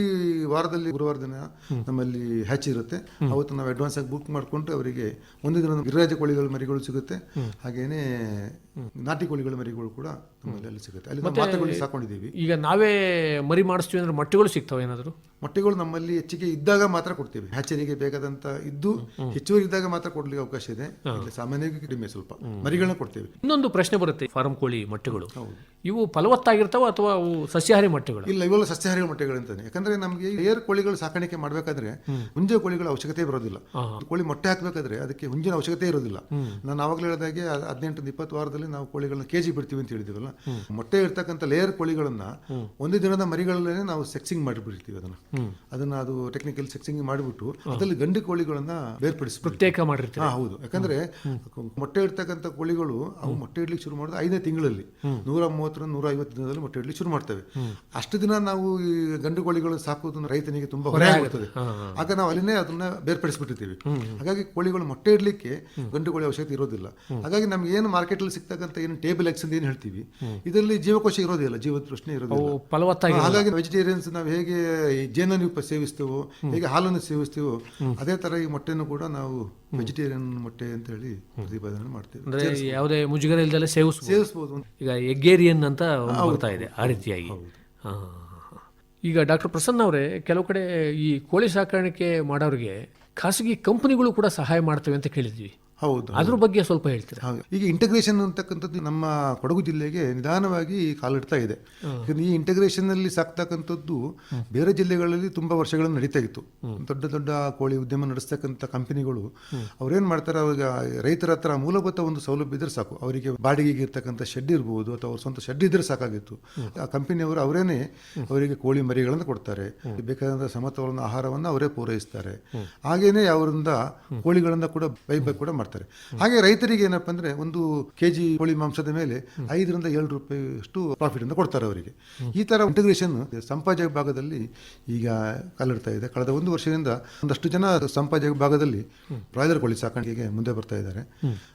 ವಾರದಲ್ಲಿ ಗುರುವಾರ ದಿನ ನಮ್ಮಲ್ಲಿ ಹ್ಯಾಚ್ ಇರುತ್ತೆ. ಅವತ್ತು ನಾವು ಅಡ್ವಾನ್ಸ್ ಆಗಿ ಬುಕ್ ಮಾಡಿಕೊಂಡು ಅವರಿಗೆ ಒಂದು ದಿನ ಗಿರಿರಾಜ ಕೋಳಿಗಳು ಮರಿಗಳು ಸಿಗುತ್ತೆ. ಹಾಗೇನೆ ನಾಟಿ ಕೋಳಿಗಳ ಮರಿಗಳು ಕೂಡ ನಮ್ಮಲ್ಲಿ ಸಿಗುತ್ತೆ. ಅಲ್ಲಿ ನಾವು ಕೋಳಿ ಸಾಕೊಂಡಿದ್ದೀವಿ. ಈಗ ನಾವೇ ಮರಿ ಮಾಡಿಸ್ತೀವಿ ಅಂದ್ರೆ ಮೊಟ್ಟೆಗಳು ಸಿಗ್ತಾವೆ ಏನಾದರೂ? ಮೊಟ್ಟೆಗಳು ನಮ್ಮಲ್ಲಿ ಹೆಚ್ಚಿಗೆ ಇದ್ದಾಗ ಮಾತ್ರ ಕೊಡ್ತೀವಿ. ಹ್ಯಾಚರಿಗೆ ಬೇಕಾದಂತ ಇದ್ದು ಹೆಚ್ಚುವರಿ ಇದ್ದಾಗ ಮಾತ್ರ ಕೊಡ್ಲಿಕ್ಕೆ ಅವಕಾಶ ಇದೆ. ಇಲ್ಲಿ ಸಾಮಾನ್ಯವಾಗಿ ಕಡಿಮೆ ಸ್ವಲ್ಪ. ಮರಿಗಳನ್ನ ಕೊಡ್ತೀವಿ. ಇನ್ನೊಂದು ಪ್ರಶ್ನೆ ಬರುತ್ತೆ ಫಾರಂ ಕೋಳಿ ಮೊಟ್ಟೆಗಳು. ಇವು ಫಲವತ್ತಾಗಿರ್ತಾವ ಅಥವಾ ಅವು ಸಸ್ಯಾಹಾರಿ ಮೊಟ್ಟೆಗಳು? ಇಲ್ಲ ಇವೆಲ್ಲ ಸಸ್ಯಾಹಾರಿ ಮೊಟ್ಟೆಗಳು ಅಂತಾನೆ. ಯಾಕಂದ್ರೆ ನಮಗೆ ಏರ್ ಕೋಳಿಗಳು ಸಾಕಾಣಿಕೆ ಮಾಡಬೇಕಾದ್ರೆ ಹುಂಜೆ ಕೋಳಿಗಳ ಅವಶ್ಯಕತೆ ಬರೋದಿಲ್ಲ. ಕೋಳಿ ಮೊಟ್ಟೆ ಹಾಕಬೇಕಾದ್ರೆ ಅದಕ್ಕೆ ಹುಂಜಿನ ಅವಶ್ಯಕತೆ ಇರೋದಿಲ್ಲ. ನಾನು ಆವಾಗಲೇ ಹೇಳಿದಾಗೆ ಹದಿನೆಂಟು ಇಪ್ಪತ್ತು ವಾರದಲ್ಲಿ ನಾವು ಕೋಳಿಗಳನ್ನ ಕೆಜಿ ಬಿಡ್ತೀವಿ ಅಂತ ಹೇಳಿದಿವಲ್ಲ ಮೊಟ್ಟೆ ಇರ್ತಕ್ಕಂಥ ಲೇಯರ್ ಕೋಳಿಗಳನ್ನ ಒಂದೇ ದಿನದ ಮರಿಗಳಲ್ಲೇ ನಾವು ಸೆಕ್ಸಿಂಗ್ ಮಾಡಿಬಿಡ್ತೀವಿ ಅದನ್ನ. ಅದನ್ನ ಅದು ಟೆಕ್ನಿಕಲ್ ಸೆಕ್ಸಿಂಗ್ ಮಾಡಿಬಿಟ್ಟು ಅದರಲ್ಲಿ ಗಂಡು ಕೋಳಿಗಳನ್ನ ಬೇರ್ಪಡಿಸಿ ಪ್ರತ್ಯೇಕ ಮಾಡಿರ್ತೀವಿ ಹಾ ಹೌದು. ಯಾಕಂದ್ರೆ ಮೊಟ್ಟೆ ಇರ್ತಕ್ಕಂಥ ಕೋಳಿಗಳು ಅವು ಮೊಟ್ಟೆ ಇಡ್ಲಿಕ್ಕೆ ಶುರು ಮಾಡೋದು ಐದನೇ ತಿಂಗಳಲ್ಲಿ. ನೂರ ಮೂವತ್ತರ ನೂರ ಐವತ್ತು ದಿನದಲ್ಲಿ ಮೊಟ್ಟೆ ಇಡ್ಲಿಕ್ಕೆ ಶುರು ಮಾಡ್ತವೆ. ಅಷ್ಟು ದಿನ ನಾವು ಈ ಗಂಡು ಕೋಳಿಗಳು ಸಾಕೋದನ್ನ ರೈತನಿಗೆ ತುಂಬಾ ಹೊರೆ ಆಗುತ್ತದೆ ಆಗ ನಾವು ಅಲ್ಲಿನೇ ಅದನ್ನ ಬೇರ್ಪಡಿಸ್ಬಿಟ್ಟಿರ್ತೀವಿ. ಹಾಗಾಗಿ ಕೋಳಿಗಳು ಮೊಟ್ಟೆ ಇಡ್ಲಿಕ್ಕೆ ಗಂಡು ಕೋಳಿ ಅವಶ್ಯಕತೆ ಇರೋದಿಲ್ಲ. ಹಾಗಾಗಿ ನಮ್ಗೆ ಏನು ಮಾರ್ಕೆಟ್ ಅಲ್ಲಿ ಸಿಗ್ತಕ್ಕಂಥ ಏನು ಟೇಬಲ್ ಎಕ್ಸ್ ಅಂತ ಏನು ಹೇಳ್ತೀವಿ? ಇದರಲ್ಲಿ ಜೀವಕೋಶ ಇರೋದಿಲ್ಲ ಜೀವದ ಪ್ರಶ್ನೆ ಇರೋದಿಲ್ಲ ಫಲವತ್ತಾಗಿ ಹಾಗಾಗಿ ವೆಜಿಟೇರಿಯನ್ಸ್ ನಾವು ಹೇಗೆ ಜೇನನ್ನು ಸೇವಿಸ್ತೇವೆ ಹೇಗೆ ಹಾಲನ್ನು ಸೇವಿಸ್ತೇವೋ ಅದೇ ತರ ಈ ಮೊಟ್ಟೆನೂ ಕೂಡ ನಾವು ವೆಜಿಟೇರಿಯನ್ ಮೊಟ್ಟೆ ಅಂತ ಹೇಳಿ ಪ್ರತಿಪಾದನೆ ಮಾಡ್ತೇವೆ. ಅಂದ್ರೆ ಯಾವುದೇ ಮುಜುಗರ ಇಲ್ದಲೆ ಸೇವಿಸ್ ಸೇವಿಸ್ಬೋದು ಈಗ ಎಗ್ಗೇರಿಯನ್ ಅಂತ ಬರ್ತಾ ಇದೆ ಆ ರೀತಿಯಾಗಿ. ಈಗ ಡಾಕ್ಟರ್ ಪ್ರಸನ್ನ ಅವರೇ ಕೆಲವು ಕಡೆ ಈ ಕೋಳಿ ಸಾಕಾಣಿಕೆ ಮಾಡೋರಿಗೆ ಖಾಸಗಿ ಕಂಪನಿಗಳು ಕೂಡ ಸಹಾಯ ಮಾಡ್ತವೆ ಅಂತ ಕೇಳಿದ್ವಿ. ಹೌದು ಅದ್ರ ಬಗ್ಗೆ ಸ್ವಲ್ಪ ಹೇಳ್ತೀರಾ? ಹೌದು. ಈಗ ಇಂಟಗ್ರೇಷನ್ ಅಂತಕ್ಕಂಥದ್ದು ನಮ್ಮ ಕೊಡಗು ಜಿಲ್ಲೆಗೆ ನಿಧಾನವಾಗಿ ಕಾಲಿಡ್ತಾ ಇದೆ. ಈ ಇಂಟಗ್ರೇಷನ್ ಅಲ್ಲಿ ಸಾಕ್ತಕ್ಕಂಥದ್ದು ಬೇರೆ ಜಿಲ್ಲೆಗಳಲ್ಲಿ ತುಂಬಾ ವರ್ಷಗಳಿಂದ ನಡೀತಾ ಇತ್ತು. ದೊಡ್ಡ ದೊಡ್ಡ ಕೋಳಿ ಉದ್ಯಮ ನಡೆಸ್ತಕ್ಕಂಥ ಕಂಪನಿಗಳು ಅವ್ರೇನ್ ಮಾಡ್ತಾರೆ? ಅವಾಗ ರೈತರ ಹತ್ರ ಮೂಲಭೂತ ಒಂದು ಸೌಲಭ್ಯ ಇದ್ರೆ ಸಾಕು. ಅವರಿಗೆ ಬಾಡಿಗೆಗೆ ಇರ್ತಕ್ಕಂಥ ಶೆಡ್ ಇರ್ಬೋದು ಅಥವಾ ಅವ್ರ ಸ್ವಂತ ಶೆಡ್ ಇದ್ರೆ ಸಾಕಾಗಿತ್ತು. ಆ ಕಂಪನಿಯವರು ಅವರೇನೆ ಅವರಿಗೆ ಕೋಳಿ ಮರಿಗಳನ್ನು ಕೊಡ್ತಾರೆ. ಬೇಕಾದಂತಹ ಸಮತೋಲನ ಆಹಾರವನ್ನು ಅವರೇ ಪೂರೈಸ್ತಾರೆ. ಹಾಗೇನೆ ಅವರಿಂದ ಕೋಳಿಗಳನ್ನ ಕೂಡ ಬೈಬ್ಯಾಕ್ ಕೂಡ ಮಾಡ್ತಾರೆ. ಮಾಡ್ತಾರೆ. ಹಾಗೆ ರೈತರಿಗೆ ಏನಪ್ಪ ಅಂದ್ರೆ ಒಂದು ಕೆ ಜಿ ಕೋಳಿ ಮಾಂಸದ ಮೇಲೆ ಐದರಿಂದ ಏಳು ರೂಪಾಯಿ ಅಷ್ಟು ಪ್ರಾಫಿಟ್ ಅಂತ ಕೊಡ್ತಾರೆ ಅವರಿಗೆ. ಈ ತರ ಇಂಟಿಗ್ರೇಷನ್ ಸಂಪಾಜ ಭಾಗದಲ್ಲಿ ಈಗ ಕಾಲಿಡ್ತಾ ಇದೆ. ಕಳೆದ ಒಂದು ವರ್ಷದಿಂದ ಒಂದಷ್ಟು ಜನ ಸಂಪಾಜ ಭಾಗದಲ್ಲಿ ಬ್ರಾಯ್ಲರ್ ಕೋಳಿ ಸಾಕಾಣಿಕೆಗೆ ಮುಂದೆ ಬರ್ತಾ ಇದ್ದಾರೆ.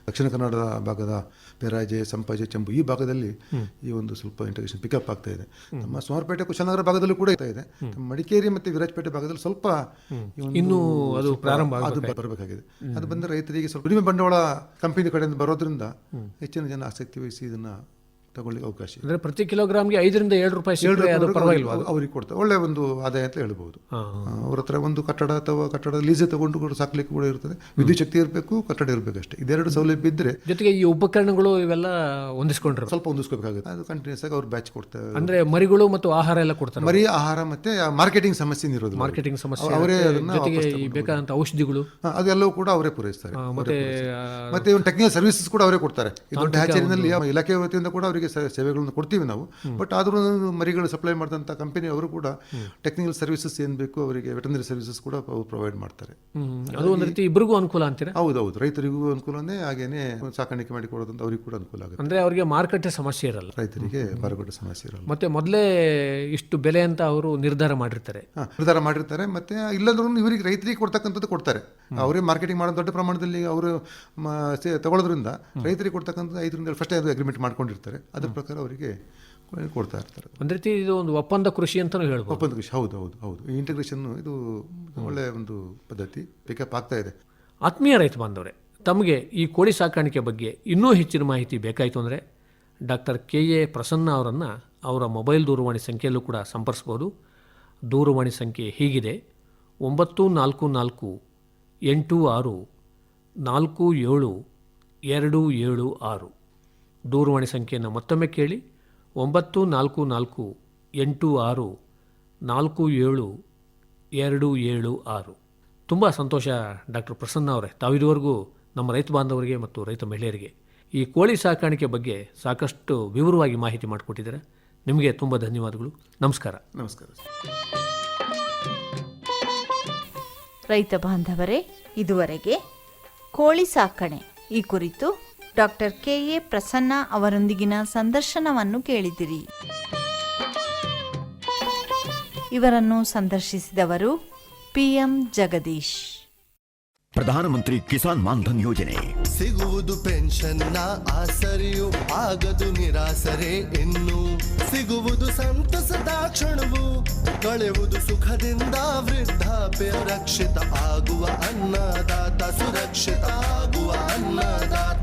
ದಕ್ಷಿಣ ಕನ್ನಡದ ಭಾಗದ ಪೆರಾಜೆ ಸಂಪಾಜೆ ಚೆಂಬು ಈ ಭಾಗದಲ್ಲಿ ಈ ಒಂದು ಸ್ವಲ್ಪ ಇಂಟಿಗ್ರೇಷನ್ ಪಿಕಪ್ ಆಗ್ತಾ ಇದೆ. ನಮ್ಮ ಸೋಮವಾರಪೇಟೆ ಕುಶನಗರ ಭಾಗದಲ್ಲೂ ಕೂಡ ಇರ್ತಾ ಇದೆ. ಮಡಿಕೇರಿ ಮತ್ತೆ ವಿರಾಜಪೇಟೆ ಭಾಗದಲ್ಲಿ ಸ್ವಲ್ಪ ಇನ್ನೂ ಅದು ಪ್ರಾರಂಭ ಅದು ಬರಬೇಕಾಗಿದೆ. ಅದು ಬಂದರೆ ರೈತರಿಗೆ ಸ್ವಲ್ಪ ಕಡಿಮೆ ಬಂಡವಾಳ ಕಂಪನಿ ಕಡೆಯಿಂದ ಬರೋದ್ರಿಂದ ಹೆಚ್ಚಿನ ಜನ ಆಸಕ್ತಿ ವಹಿಸಿ ಇದನ್ನ ತಗೊಳ್ಳಿಕ್ಕೆ ಅವಕಾಶ ಇದೆ ಅಂದ್ರೆ ಪ್ರತಿ ಕಿಲೋಗ್ರಾಮ್ಗೆ ಐದರಿಂದ ಏಳು ರೂಪಾಯಿ ಸಿಕ್ಕರೆ ಅದು ರೂಪಾಯಿ ಪರವಾಗಿಲ್ವಾ ಅವ್ರಿಗೆ- ಅವ್ರಿಗೆ ಕೊಡ್ತಾರೆ ಒಳ್ಳೆ ಒಂದು ಆದಾಯ ಅಂತ ಹೇಳ್ಬೋದು. ಅವ್ರ ಹತ್ರ ಒಂದು ಕಟ್ಟಡ ಅಥವಾ ಕಟ್ಟಡ ಲೀಸೆ ತಗೊಂಡು ಕೂಡ ಸಾಕ್ಲಿಕ್ಕೆ ಕೂಡ ಇರ್ತದೆ. ವಿದ್ಯುತ್ ಶಕ್ತಿ ಇರಬೇಕು ಕಟ್ಟಡ ಇರಬೇಕು ಅಷ್ಟೇ ಇದೆರಡು ಸೌಲಭ್ಯ ಇದ್ದರೆ ಜೊತೆಗೆ ಈ ಉಪಕರಣಗಳು ಇವೆಲ್ಲ ಹೊಂದಿಸ್ಕೊಂಡ್ರೆ ಸ್ವಲ್ಪ ಹೊಂದಿಸ್ಕೋಬೇಕಾಗುತ್ತೆ. ಅದು ಕಂಟಿನ್ಯೂಸ್ ಆಗಿ ಅವ್ರು ಬ್ಯಾಚ್ ಕೊಡ್ತಾರೆ ಅಂದ್ರೆ ಮರಿಗಳು ಮತ್ತು ಆಹಾರ ಎಲ್ಲ ಕೊಡ್ತಾರೆ ಮರಿ ಆಹಾರ ಮತ್ತೆ ಮಾರ್ಕೆಟಿಂಗ್ ಸಮಸ್ಯೆ ಇರೋದು ಮಾರ್ಕೆಟಿಂಗ್ ಸಮಸ್ಯೆ. ಅವರೇ. ಅದನ್ನ ಜೊತೆಗೆ ವಾಪಸ್ ಈ ಬೇಕಾದಂತ ಔಷಧಿಗಳು. ಹಾ, ಅದೆಲ್ಲವೂ ಕೂಡ ಅವರೇ ಪೂರೈಸ್ತಾರೆ. ಮತ್ತೆ. ಮತ್ತೆ ಟೆಕ್ನಿಕಲ್ ಸರ್ವಿಸಸ್ ಕೂಡ ಅವರೇ ಕೊಡ್ತಾರೆ. ಈ ದೊಡ್ಡ ಹ್ಯಾಚರಿನಲ್ಲಿ ಇಲಾಖೆ ವತಿಯಿಂದ ಕೂಡ ಅವರಿಗೆ ಸ- ಸೇವೆಗಳನ್ನು ಕೊಡ್ತೀವಿ ನಾವು. ಬಟ್ ಆದರೂ ಮರಿಗಳು ಸಪ್ಲೈ ಮಾಡಿದಂಥ ಕಂಪನಿ ಅವರು ಕೂಡ ಟೆಕ್ನಿಕಲ್ ಸರ್ವಿಸಸ್ ಏನು ಬೇಕು ಅವರಿಗೆ ವೆಟನರಿ ಸರ್ವಿಸಸ್ ಕೂಡ ಅವರು ಪ್ರೊವೈಡ್ ಮಾಡ್ತಾರೆ. ಅದು ಒಂದು ರೀತಿ ಇಬ್ಬರಿಗೂ ಅನುಕೂಲ ಅಂತೀರಾ? ಹೌದು ರೈತರಿಗೂ ಅನುಕೂಲನೇ ಹಾಗೇನೆ ಸಾಕಾಣಿಕೆ ಮಾಡಿ ಕೊಡೋದಂತ ಅವ್ರಿಗೆ ಕೂಡ ಅನುಕೂಲ ಆಗುತ್ತೆ. ಅಂದ್ರೆ ಅವರಿಗೆ ಮಾರುಕಟ್ಟೆ ಸಮಸ್ಯೆ ಇರಲ್ಲ. ರೈತರಿಗೆ ಮಾರುಕಟ್ಟೆ ಸಮಸ್ಯೆ ಇರಲ್ಲ. ಮತ್ತೆ ಮೊದಲೇ ಇಷ್ಟು ಬೆಲೆ ಅಂತ ಅವರು ನಿರ್ಧಾರ ಮಾಡಿರ್ತಾರೆ. ನಿರ್ಧಾರ ಮಾಡಿರ್ತಾರೆ. ಮತ್ತೆ ಇಲ್ಲಂದ್ರೂ ಇವರಿಗೆ ರೈತರಿಗೆ ಕೊಡ್ತಕ್ಕಂಥದ್ದು ಕೊಡ್ತಾರೆ. ಅವರೇ ಮಾರ್ಕೆಟಿಂಗ್ ಮಾಡೋ ದೊಡ್ಡ ಪ್ರಮಾಣದಲ್ಲಿ ಅವರು ತಗೊಳ್ಳೋದ್ರಿಂದ ರೈತರಿಗೆ ಕೊಡ್ತಕ್ಕಂಥದ್ದು ಐದರಿಂದ ಫಸ್ಟ್ ಅದು ಅಗ್ರಿಮೆಂಟ್ ಮಾಡ್ಕೊಂಡಿರ್ತಾರೆ. ಅದ್ರ ಪ್ರಕಾರ ಅವರಿಗೆ ಕೊಡ್ತಾ ಇರ್ತಾರೆ. ಒಂದು ರೀತಿ ಇದು ಒಂದು ಒಪ್ಪಂದ ಕೃಷಿ ಅಂತಲೂ ಹೇಳ್ಬೋದು. ಒಪ್ಪಂದ ಕೃಷಿ ಹೌದು ಹೌದು ಹೌದು. ಇಂಟಿಗ್ರೇಷನ್ ಇದು ಒಳ್ಳೆಯ ಒಂದು ಪದ್ಧತಿ ಪಿಕಪ್ ಆಗ್ತಾ ಇದೆ. ಆತ್ಮೀಯ ರೈತ ಬಾಂಧವರೇ ತಮಗೆ ಈ ಕೋಳಿ ಸಾಕಾಣಿಕೆ ಬಗ್ಗೆ ಇನ್ನೂ ಹೆಚ್ಚಿನ ಮಾಹಿತಿ ಬೇಕಾಯಿತು ಅಂದರೆ ಡಾಕ್ಟರ್ ಕೆ ಎ ಪ್ರಸನ್ನ ಅವರನ್ನು ಅವರ ಮೊಬೈಲ್ ದೂರವಾಣಿ ಸಂಖ್ಯೆಯಲ್ಲೂ ಕೂಡ ಸಂಪರ್ಸ್ಬೋದು. ದೂರವಾಣಿ ಸಂಖ್ಯೆ ಹೀಗಿದೆ. ಒಂಬತ್ತು ನಾಲ್ಕು ನಾಲ್ಕು ಎಂಟು ಆರು ನಾಲ್ಕು ಏಳು ಎರಡು ಏಳು ಆರು. ದೂರವಾಣಿ ಸಂಖ್ಯೆಯನ್ನು ಮತ್ತೊಮ್ಮೆ ಕೇಳಿ ಒಂಬತ್ತು ನಾಲ್ಕು ನಾಲ್ಕು ಎಂಟು ಆರು ನಾಲ್ಕು ಏಳು ಎರಡು ಏಳು ಆರು. ತುಂಬ ಸಂತೋಷ ಡಾಕ್ಟರ್ ಪ್ರಸನ್ನ ಅವರೇ. ತಾವಿದುವರೆಗೂ ನಮ್ಮ ರೈತ ಬಾಂಧವರಿಗೆ ಮತ್ತು ರೈತ ಮಹಿಳೆಯರಿಗೆ ಈ ಕೋಳಿ ಸಾಕಾಣಿಕೆ ಬಗ್ಗೆ ಸಾಕಷ್ಟು ವಿವರವಾಗಿ ಮಾಹಿತಿ ಮಾಡಿಕೊಟ್ಟಿದ್ದಾರೆ. ನಿಮಗೆ ತುಂಬ ಧನ್ಯವಾದಗಳು. ನಮಸ್ಕಾರ. ನಮಸ್ಕಾರ. ರೈತ ಬಾಂಧವರೇ ಇದುವರೆಗೆ ಕೋಳಿ ಸಾಕಣೆ ಈ ಕುರಿತು ಡಾಕ್ಟರ್ ಕೆ ಎ ಪ್ರಸನ್ನ ಅವರೊಂದಿಗಿನ ಸಂದರ್ಶನವನ್ನು ಕೇಳಿದಿರಿ. ಇವರನ್ನು ಸಂದರ್ಶಿಸಿದವರು ಪಿಎಂ ಜಗದೀಶ್. ಪ್ರಧಾನಮಂತ್ರಿ ಕಿಸಾನ್ ಮಾನ್ಧನ್ ಯೋಜನೆ. ಸಿಗುವುದು ಪೆನ್ಷನ್ನ ಆಸರಿಯು ಆಗದು ನಿರಾಸರೆ ಇನ್ನು. ಸಿಗುವುದು ಸಂತಸದ ಕ್ಷಣವು ಕಳೆಯುವುದು ಸುಖದಿಂದ ವೃದ್ಧಾಪ್ಯ ರಕ್ಷಿತ ಆಗುವ ಅನ್ನದಾತ ಸುರಕ್ಷಿತ ಆಗುವ ಅನ್ನದಾತ.